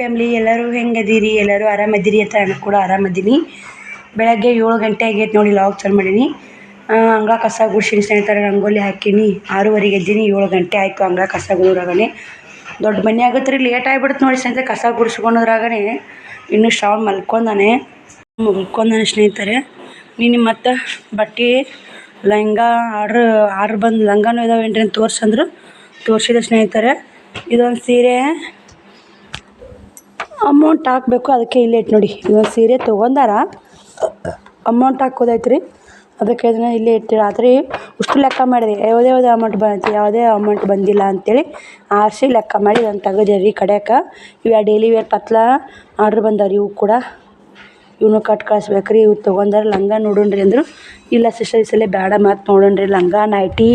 Family, ಎಲ್ಲರೂ ಹೆಂಗದೀರಿ ಎಲ್ಲರೂ ಆರಾಮದಿರಿ ಅಂತ ನಾನು ಕೂಡ ಆರಾಮದೀನಿ ಬೆಳಗ್ಗೆ ಏಳು ಗಂಟೆ ಆಗೈತೆ ನೋಡಿ ಲಾಗ್ ಚಾಲು ಮಾಡೀನಿ. ಹಂಗ ಕಸ ಗುಡ್ಸಿನ ಸ್ನೇಹಿತರೆ ರಂಗೋಲಿ ಹಾಕೀನಿ. ಆರೂವರೆಗೆ ಎದ್ದೀನಿ, ಏಳು ಗಂಟೆ ಆಯಿತು ಹಂಗ ಕಸ ಗುಡೋದ್ರಾಗನೆ ದೊಡ್ಡ ಮನೆ ಆಗುತ್ತೆ ರೀ ಲೇಟ್ ಆಗಿಬಿಡುತ್ತೆ ನೋಡಿ ಸ್ನೇಹಿತರೆ ಕಸ ಗುಡಿಸ್ಕೊಳೋದ್ರಾಗನೆ ಇನ್ನು ಶ್ರಾವಣ ಮಲ್ಕೊಂಡಾನೆ. ಮಲ್ಕೊಂಡಾನೆ ಸ್ನೇಹಿತರೆ. ನೀನು ಮತ್ತೆ ಬಟ್ಟೆ, ಲಂಗ, ಆರ್ಡ್ರ್ ಆರ್ಡ್ರ್ ಬಂದು ಲಂಗನೂ ಇದಾವೇನ್ರಿ ಅಂತ ತೋರ್ಸಂದ್ರು. ತೋರಿಸಿದೆ ಸ್ನೇಹಿತರೆ. ಇದೊಂದು ಸೀರೆ ಅಮೌಂಟ್ ಹಾಕಬೇಕು, ಅದಕ್ಕೆ ಇಲ್ಲೇ ಇಟ್ಟು ನೋಡಿ. ಇದೊಂದು ಸೀರೆ ತೊಗೊಂಡಾರ ಅಮೌಂಟ್ ಹಾಕೋದೈತೆ ರೀ ಅದಕ್ಕೆ ಅದನ್ನು ಇಲ್ಲೇ ಇಟ್ಟಿರ. ಆದರೆ ಅಷ್ಟು ಲೆಕ್ಕ ಮಾಡಿದೆ. ಯಾವುದೇ ಯಾವುದೇ ಅಮೌಂಟ್ ಬಂತು ಯಾವುದೇ ಅಮೌಂಟ್ ಬಂದಿಲ್ಲ ಅಂತೇಳಿ ಆರಿಸಿ ಲೆಕ್ಕ ಮಾಡಿ ಇದನ್ನು ತೆಗೆದೆ ರೀ ಕಡ್ಯಾಕ ಇವು ಡೈಲಿ ವೇರ್ ಪತ್ಲ ಆರ್ಡ್ರ್ ಬಂದವ್ರಿ, ಇವು ಕೂಡ. ಇವನು ಕಟ್ ಕಳಿಸ್ಬೇಕು ರೀ ಇವು ತೊಗೊಂಡಾರ ಲಂಗ ನೋಡೋಣ್ರಿ ಅಂದರು. ಇಲ್ಲ ಸಿಸ್ಟರ್ ಈ ಬೇಡ ಮತ್ತು ನೋಡೋಣ್ರಿ, ಲಂಗ ನೈಟಿ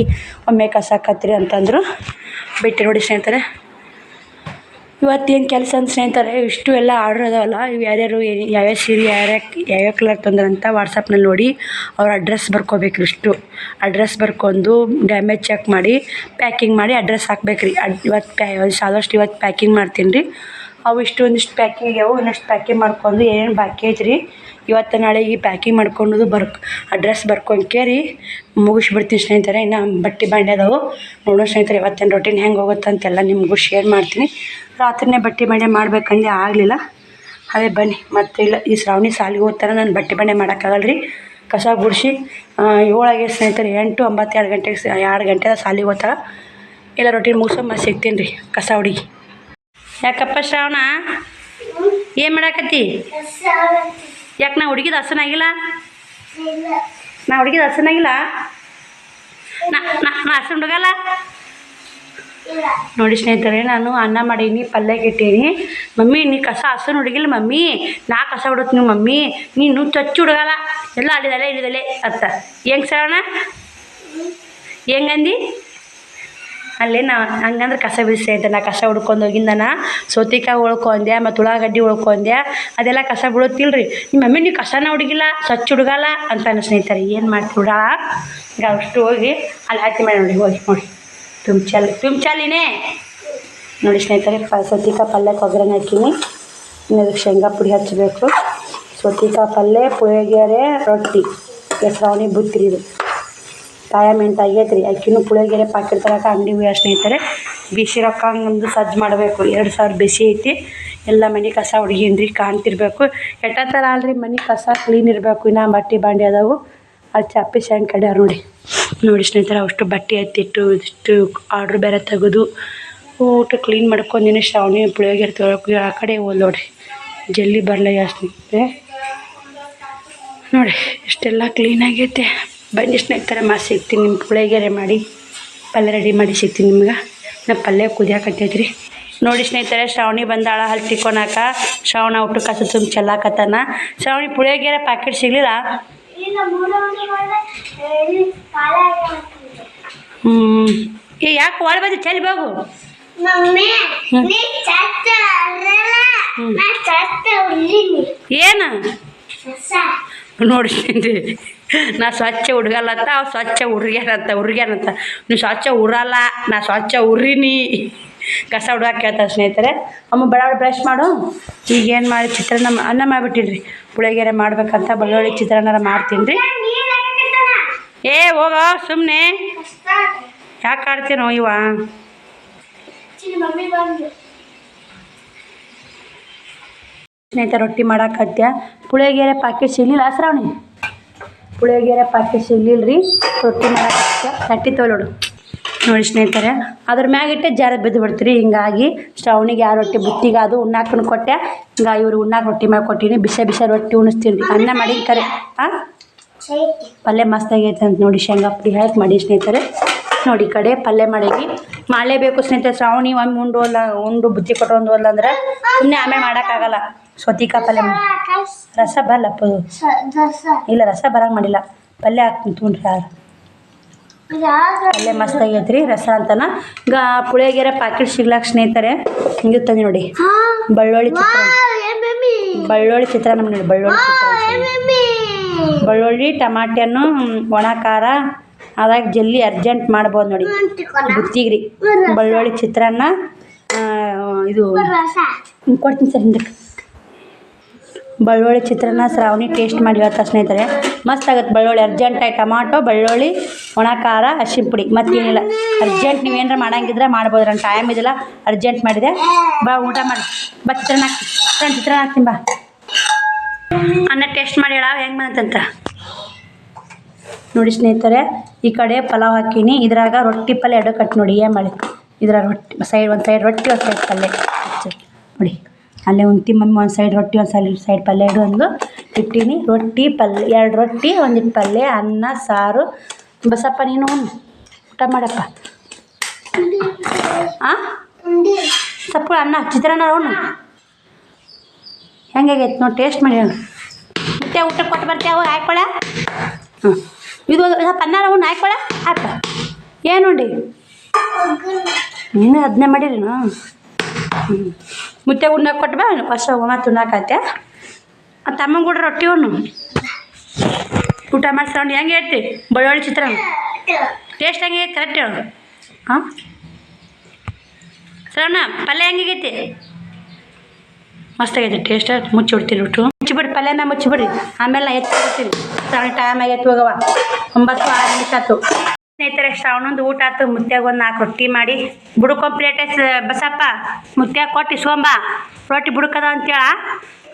ಒಮ್ಮೆ ಕಸಾಕತ್ರಿ ಅಂತಂದರು. ಬಿಟ್ಟು ನೋಡಿ ಸ್ನೇಹಿತರೆ. ಇವತ್ತೇನು ಕೆಲಸ ಅಂತ ಸ್ನೇಹಿತರೆ, ಇಷ್ಟು ಎಲ್ಲ ಆರ್ಡ್ರ್ ಅದಾವಲ್ಲ, ಇವು ಯಾರ್ಯಾರು ಏನ್- ಯಾವ್ಯಾವ ಸೀರೆ ಯಾರ್ಯಾವ ಯಾವ್ಯಾವ ಕಲರ್ ತಂದ್ರಂತ ವಾಟ್ಸಪ್ನಲ್ಲಿ ನೋಡಿ, ಅವ್ರ ಅಡ್ರೆಸ್ ಬರ್ಕೋಬೇಕು ಇಷ್ಟು. ಅಡ್ರೆಸ್ ಬರ್ಕೊಂಡು ಡ್ಯಾಮೇಜ್ ಚೆಕ್ ಮಾಡಿ ಪ್ಯಾಕಿಂಗ್ ಮಾಡಿ ಅಡ್ರೆಸ್ ಹಾಕ್ಬೇಕು ರೀ ಅಡ್ ಇವತ್ತು ಪ್ಯಾ ಆದಷ್ಟು ಇವತ್ತು ಪ್ಯಾಕಿಂಗ್ ಮಾಡ್ತೀನಿ ರೀ. ಅವು ಇಷ್ಟು ಒಂದಿಷ್ಟು ಪ್ಯಾಕಿಂಗ್ ಯಾವ ಇನ್ನಷ್ಟು ಪ್ಯಾಕಿಂಗ್ ಮಾಡ್ಕೊಂಡು ಏನೇನು ಬಾಕಿ ಐತೆ ಇವತ್ತು ನಾಳೆಗೆ ಪ್ಯಾಕಿಂಗ್ ಮಾಡ್ಕೊಂಡು ಬರ್ಕ್ ಅಡ್ರೆಸ್ ಬರ್ಕೊಂಡ್ಕೇರಿ ಮುಗಿಸ್ಬಿಡ್ತೀನಿ ಸ್ನೇಹಿತರೆ, ಇನ್ನು ಬಟ್ಟೆ ಬಾಂಡೆ ಅದಾವು. ನೋಡೋ ಸ್ನೇಹಿತರೆ, ಇವತ್ತಿನ ರೊಟೀನ್ ಹೆಂಗೆ ಹೋಗುತ್ತೆ ಅಂತೆಲ್ಲ ನಿಮಗೂ ಶೇರ್ ಮಾಡ್ತೀನಿ. ರಾತ್ರಿನೇ ಬಟ್ಟೆ ಬಾಂಡೆ ಮಾಡ್ಬೇಕಂದ್ರೆ ಆಗಲಿಲ್ಲ. ಅದೇ ಬನ್ನಿ, ಮತ್ತೆ ಇಲ್ಲ, ಈ ಶ್ರಾವಣಿ ಸಾಲಿಗೆ ಹೋಗ್ತಾರೆ ನಾನು ಬಟ್ಟೆ ಬಾಂಡೆ ಮಾಡೋಕ್ಕಾಗಲ್ಲ ರೀ ಕಸ ಗುಡಿಸಿ ಏಳಾಗೆ ಸ್ನೇಹಿತರೆ, ಎಂಟು ಒಂಬತ್ತು ಎರಡು ಗಂಟೆಗೆ ಎರಡು ಗಂಟೆ ಸಾಲಿಗೆ ಹೋಗ್ತಾಳೆ ಇಲ್ಲ ರೊಟೀನ್ ಮುಗಿಸೋ ಮತ್ತೆ ಸಿಗ್ತೀನಿ ರೀ, ಕಸ ಹುಡುಗಿ. ಯಾಕಪ್ಪ ಶ್ರಾವಣ? ಏನು ಮಾಡಾಕತ್ತಿ? ಯಾಕೆ ನಾ ಹುಡುಗಿದ ಹಸನಾಗಿಲ್ಲ ನಾ ಹುಡುಗಿದ ಹಸನಾಗಿಲ್ಲ ನಾ ನಾ ನಾ ಹಸನ್ ಹುಡುಗಲ್ಲ? ನೋಡಿ ಸ್ನೇಹಿತರೆ, ನಾನು ಅನ್ನ ಮಾಡೀನಿ, ಪಲ್ಯ ಇಟ್ಟೀನಿ ಮಮ್ಮಿ, ನೀ ಕಸ ಹಸನ್ ಹುಡುಗಿಲ್ಲ ಮಮ್ಮಿ. ನಾ ಕಸ ಹೊಡತ್ನಿ ಮಮ್ಮಿ. ನೀನು ಚಚ್ಚು ಹುಡುಗಲ್ಲ. ಎಲ್ಲ ಅಲ್ಲಿದಲೆ ಇಲ್ಲಿದಲೆ ಅತ್ತ ಹೆಂಗ್ ಶ್ರಾವಣ ಹೆಂಗಂದಿ ಅಲ್ಲೇ ನಾ ಹಂಗಂದ್ರೆ ಕಸ ಬಿಡಿಸಿ ಅಂತ ನಾ ಕಸ ಹುಡ್ಕೊಂಡು ಹೋಗಿಂದನ, ಸೌತಿಕಾಯಿ ಉಳ್ಕೊಂಡೆ ಮತ್ತು ಉಳ್ಳಾಗಡ್ಡಿ ಉಳ್ಕೊಂಡೆ ಅದೆಲ್ಲ ಕಸ ಬಿಡುತ್ತಿಲ್ರಿ. ನಿಮ್ಮ ಮಮ್ಮಿ, ನೀವು ಕಸನ ಹುಡುಗಿಲ್ಲ, ಸ್ವಚ್ಛ ಹುಡುಗಲ್ಲ ಅಂತ ಸ್ನೇಹಿತರೆ, ಏನು ಮಾಡ್ತೀವಿ ಈಗ ಅಷ್ಟು ಹೋಗಿ ಅಲ್ಲಿ ಹಾಕಿ ಮಾಡಿ ನೋಡಿ, ಹೋಗಿ ನೋಡಿ. ತುಮ್ಚಾಲಿ ತುಂಬ್ಚಲ್ಲಿನೇ ನೋಡಿ ಸ್ನೇಹಿತರೆ ಸೌತಿಕಾಯಿ ಪಲ್ಯಕ್ಕೆ ಒಗ್ಗರಣೆ ಹಾಕಿನಿ. ಇನ್ನೊಂದು ಶೇಂಗಾ ಪುಡಿ ಹಚ್ಚಬೇಕು ಸೌತಿಕಾಯಿ ಪಲ್ಯ ಪುಳಿಯೋಗರೆ ರೊಟ್ಟಿ. ಹೆಸ್ರಾವಣಿ ಬುತ್ತಿರಿ ಇದು. ಕಾಯ ಮೆಂಟ್ ಆಗೈತೆ ರೀ ಅಕ್ಕಿನೂ ಪುಳಿಯೋಗರೆ ಪಾಕೆಟ್ ತರಕ ಅಂಗಡಿ ಹೋಗಿ ಸ್ನೇಹಿತರೆ ಬಿಸಿ ರೊಕ್ಕ ಒಂದು ಸಜ್ಜು ಮಾಡಬೇಕು. ಎರಡು ಸಾವಿರ ಬಿಸಿ ಐತಿ. ಎಲ್ಲ ಮನೆ ಕಸ ಹುಡುಗಿನ್ರಿ ಕಾಣ್ತಿರ್ಬೇಕು. ಎಟ್ಟ ಥರ ಅಲ್ರಿ ಮನೆ ಕಸ ಕ್ಲೀನ್ ಇರಬೇಕು. ಇನ್ನು ಬಟ್ಟೆ ಬಾಂಡೆ ಅದಾವು. ಅದು ಚಪ್ಪಿ ಹೆಂಗೆ ಕಡೆ ನೋಡಿ. ನೋಡಿ ಸ್ನೇಹಿತರೆ ಅಷ್ಟು ಬಟ್ಟೆ ಎತ್ತಿಟ್ಟು ಇಷ್ಟು ಆರ್ಡ್ರ್ ಬೇರೆ ತೆಗೆದು ಊಟ ಕ್ಲೀನ್ ಮಾಡ್ಕೊಂಡಿನ ಶ್ರಾವಣಿ ಪುಳಿಯೋಗರೆ ತೊಳಕು ಆ ಕಡೆ ಹೋಲ್ ನೋಡಿ ಜಲ್ದಿ ಬರಲ್ಲ ಸ್ನೇಹಿತರೆ. ನೋಡಿ, ಇಷ್ಟೆಲ್ಲ ಕ್ಲೀನ್ ಆಗೈತೆ. ಬನ್ನಿ ಸ್ನೇಹಿತರೆ ಮಾ ಸಿಗ್ತೀನಿ ನಿಮ್ಮ ಪುಳಿಗೆರೆ ಮಾಡಿ ಪಲ್ಯ ರೆಡಿ ಮಾಡಿ ಸಿಗ್ತೀನಿ ನಿಮ್ಗೆ. ನಾ ಪಲ್ಯ ಕುದಿಯಾಕತ್ತೈತ್ರಿ. ನೋಡಿ ಸ್ನೇಹಿತರೆ ಶ್ರಾವಣಿ ಬಂದಾಳ ಹಲ್ಲು ತಿಕ್ಕೊಳಕ ಶ್ರಾವಣ ಊಟ ಕಸ ತುಂಬ ಚೆಲ್ಲಾಕತ್ತಾನ. ಶ್ರಾವಣಿ ಪುಳಿಯೋಗರೆ ಪ್ಯಾಕೆಟ್ ಸಿಗಲಿಲ್ಲ? ಹ್ಞೂ ಏ ಯಾಕೆ ಒಳ ಬಂದು? ಚೆಲ್ಲಿ ಬಾಬು ಏನು? ನೋಡಿ ಸ್ನೇಹಿತರೆ, ನಾ ಸ್ವಚ್ಛ ಹುಡುಗಲ್ಲತ್ತ, ಅವ್ ಸ್ವಚ್ಛ ಹುಡುಗ್ಯಾನಂತ ಹುಡುಗ್ಯಾನಂತ ನೀವು ಸ್ವಚ್ಛ ಉರಲ್ಲ ನಾ ಸ್ವಚ್ಛ ಉರಿನಿ ಕಸ ಹುಡುಗಕ್ಕೆ ಕೇಳ್ತಾರೆ ಸ್ನೇಹಿತರೆ. ಅಮ್ಮ ಬಡ ಬ್ರಷ್ ಮಾಡು. ಈಗ ಏನು ಮಾಡಿ ಚಿತ್ರಾನ್ನ ಅನ್ನ ಮಾಡಿಬಿಟ್ಟಿನ್ರಿ ಪುಳಿಯೋಗರೆ ಮಾಡ್ಬೇಕಂತ ಬೆಳ್ಳುಳ್ಳಿ ಚಿತ್ರಾನ್ನ ಮಾಡ್ತೀನಿ ರೀ ಏ, ಹೋಗೋ ಸುಮ್ಮನೆ ಯಾಕೆ ಆಡ್ತೀನೋ ಇವ? ಸ್ನೇಹಿತ ರೊಟ್ಟಿ ಮಾಡೋಕ್ಕತ್ಯ ಪುಳಿಯೋಗರೆ ಪಾಕೆಟ್ ಸಿಗ್ಲಿಲ್ಲ ಶ್ರಾವಣಿ ಪುಳಿಯೋಗರೆ ಪಾಕಿ ಸಿಗ್ಲಿಲ್ಲ ರೀ ರೊಟ್ಟಿ ಮಾಡೋಕ್ಕೆ ತಟ್ಟಿ ನೋಡು ನೋಡಿ ಸ್ನೇಹಿತರೆ ಅದ್ರ ಮ್ಯಾಗಿಟ್ಟೆ ಜಾರ ಬಿದ್ದು ಬಿಡ್ತೀರಿ. ಹಿಂಗಾಗಿ ಶ್ರಾವಣಿಗೆ ಯಾವ ರೊಟ್ಟಿ ಬುತ್ತಿಗೆ ಅದು ಉಣ್ಣಾಕನು ಕೊಟ್ಟೆ. ಹಿಂಗ ಇವ್ರು ಉಣ್ಣಾಕ ರೊಟ್ಟಿ ಮಾಡಿ ಕೊಟ್ಟಿನಿ. ಬಿಸಿ ಬಿಸಿ ರೊಟ್ಟಿ ಉಣಿಸ್ತೀನಿ ಅನ್ನ ಮಾಡಿ ಕರೆ ಹಾಂ ಪಲ್ಯ ಮಸ್ತಾಗೈತೆ ಅಂತ ನೋಡಿ ಶೇಂಗಾ ಪುಡಿ. ಹಾಕಿ ಮಾಡಿ ಸ್ನೇಹಿತರೆ. ನೋಡಿ ಕಡೆ ಪಲ್ಯ ಮಾಡೀನಿ ಮಾಡಲೇಬೇಕು ಸ್ನೇಹಿತರೆ. ಶ್ರಾವಣಿ ಒಮ್ಮೆ ಉಂಡು ಅಲ್ಲ ಉಂಡು ಬುದ್ಧಿ ಕೊಟ್ಟು ಅಲ್ಲ ಅಂದ್ರೆ ಸುಮ್ಮನೆ ಆಮೇಲೆ ಮಾಡೋಕ್ಕಾಗಲ್ಲ. ಸ್ವತಿಕಾ ಪಲ್ಯ ರಸ ಬರಲ್ಲಪ್ಪ ಅದು ಇಲ್ಲ ರಸ ಬರಂಗೆ ಮಾಡಿಲ್ಲ. ಪಲ್ಯ ಹಾಕ್ತೀನಿ ತುಂಡ್ರಿ ಯಾರು? ಪಲ್ಯ ಮಸ್ತ್ ಆಗೈತೆ ರೀ ರಸ ಅಂತನ. ಈಗ ಪುಳಿಯೋಗರೆ ಪ್ಯಾಕೆಟ್ ಸಿಗ್ಲಾಕ ಸ್ನೇಹಿತರೆ ಹಿಂಗೆ ತಂದು ನೋಡಿ. ಬಳ್ಳೊಳ್ಳಿ ಚಿತ್ರ ಬಳ್ಳೊಳ್ಳಿ ಚಿತ್ರ ನಮ್ಮ ನೋಡಿ ಬೆಳ್ಳುಳ್ಳಿ ಚಿತ್ರ ಬಳ್ಳೊಳ್ಳಿ ಮಮ್ಮಿ ಬೆಳ್ಳುಳ್ಳಿ ಒಣ ಖಾರ ಅದಾಗ ಜಲ್ದಿ ಅರ್ಜೆಂಟ್ ಮಾಡ್ಬೋದು ನೋಡಿ. ಬುತ್ತಿಗ್ರಿ. ಬೆಳ್ಳುಳ್ಳಿ ಚಿತ್ರಾನ್ನ ಇದು ಕೊಡ್ತೀನಿ ಸರ್ ಹಿಂದಕ್ಕೆ. ಬೆಳ್ಳುಳ್ಳಿ ಚಿತ್ರಾನ್ನ ಶ್ರಾವಣಿ ಟೇಸ್ಟ್ ಮಾಡಿ ಹೇಳ್ತಾ ಸ್ನೇಹಿತರೆ ಮಸ್ತ್ ಆಗುತ್ತೆ ಬೆಳ್ಳುಳ್ಳಿ ಅರ್ಜೆಂಟಾಗಿ ಟಮಾಟೊ ಬೆಳ್ಳುಳ್ಳಿ ಒಣ ಖಾರ ಅರ್ಶಿನ ಪುಡಿ. ಮತ್ತೇನಿಲ್ಲ. ಅರ್ಜೆಂಟ್ ನೀವು ಏನಾರ ಮಾಡಂಗಿದ್ರೆ ಮಾಡ್ಬೋದು. ನನ್ನ ಟೈಮ್ ಇದಿಲ್ಲ. ಅರ್ಜೆಂಟ್ ಮಾಡಿದೆ. ಬಾ ಊಟ ಮಾಡಿ. ಬಾ ಚಿತ್ರಾನ್ನ ಹಾಕ್ತೀನಿ ಚಿತ್ರಾನ್ನ ಚಿತ್ರಾನ್ನ ಹಾಕ್ತೀನಿ ಬಾ. ಅನ್ನ ಟೇಸ್ಟ್ ಮಾಡಿ ಹೇಳ ಹೆಂಗೆ ಬಂತಂತ? ನೋಡಿ ಸ್ನೇಹಿತರೆ, ಈ ಕಡೆ ಪಲಾವ್ ಹಾಕೀನಿ. ಇದ್ರಾಗ ರೊಟ್ಟಿ ಪಲ್ಯ ಎರಡು ಕಟ್ ನೋಡಿ ಏನು ಮಾಡಿ ಇದ್ರಾಗ ರೊಟ್ಟಿ ಸೈಡ್ ಒಂದು ಸೈಡ್ ರೊಟ್ಟಿ, ಒಂದು ಸೈಡ್ ಪಲ್ಯ. ನೋಡಿ, ಅಲ್ಲೇ ಉಂತಿ ಮಮ್ಮಿ ಒಂದು ಸೈಡ್ ರೊಟ್ಟಿ, ಒಂದು ಸೈಡ್ ಸೈಡ್ ಪಲ್ಯ ಎರಡು ಒಂದು ಇಟ್ಟೀನಿ. ರೊಟ್ಟಿ ಪಲ್ಯ, ಎರಡು ರೊಟ್ಟಿ ಒಂದಿಟ್ಟು ಪಲ್ಯ, ಅನ್ನ, ಸಾರು. ಬಸಪ್ಪ, ನೀನು. ಊಟ ಮಾಡಪ್ಪ. ಹಾಂ ಸಪ್ಪು, ಅನ್ನ, ಚಿತ್ರಾನ್ನ ಉಣ್ಣು. ಹೆಂಗಾಗೈತೆ ನೋಡಿ ಟೇಸ್ಟ್ ಮಾಡಿ ಮತ್ತೆ ಊಟ ಕೊಟ್ಟು ಬರ್ತೀವಿ ಹಾಕೊಳ್ಳ ಹ್ಞೂ ಇದು ಉಣ್ಣು ಹಾಕೊಳ್ಳ ಹಾಕ ಏನು ಉಂಡಿ? ನೀನು ಅದನ್ನೇ ಮಾಡಿರೇನು ಹ್ಞೂ ಮುತ್ತೆ ಉಣ್ಣಕ್ಕೆ ಕೊಟ್ಟು ಬಾ, ವರ್ಷ ಮತ್ತು ಉಣ್ಣಾಕತ್ತೆ ತಮ್ಮಂಗೆ ಕೂಡ ರೊಟ್ಟಿ ಉಣ್ಣು. ಊಟ ಮಾಡಿ ಸೌಂಡ್ ಹೆಂಗೆ ಹೇಳ್ತಿ? ಬೆಳ್ಳುಳ್ಳಿ ಚಿತ್ರಾನ್ನ. ಟೇಸ್ಟ್ ಹೆಂಗೆ ಕರೆಕ್ಟ್ ಹೇಳು. ಹಾಂ ಶ್ರವಣ ಪಲ್ಯ ಹೆಂಗೈತಿ ಮಸ್ತಾಗೈತೆ ಟೇಸ್ಟ್. ಮುಚ್ಚಿ ಬಿಡ್ತೀನಿ ಬಿಟ್ಟು ಮುಚ್ಚಿಬಿಡ್ರಿ ಪಲ್ಯನ ಮುಚ್ಚಿಬಿಡ್ರಿ ಆಮೇಲೆ ನಾ ಎತ್ತಿ ಬಿಡ್ತೀನಿ. ಶ್ರಾವಣ ಟೈಮ್ ಆಗೈತೆ ಹೋಗವ ಒಂಬತ್ತು ಆರು ನಿಮಿಷ ಸ್ನೇಹಿತರೆ, ಶ್ರಾವಣಂದು ಊಟ ಆಯ್ತು ಮುತ್ಯಾಗ ಒಂದು ನಾಲ್ಕು ರೊಟ್ಟಿ ಮಾಡಿ. ಬುಡಕ್ಕೊಂದು ಪ್ಲೇಟ್ ಬಸಪ್ಪ, ಮುತ್ಯಾಗ ಕೊಟ್ಟು ಇಸ್ಕೊಂಬ. ರೊಟ್ಟಿ ಬುಡಕದ ಅಂತೇಳ.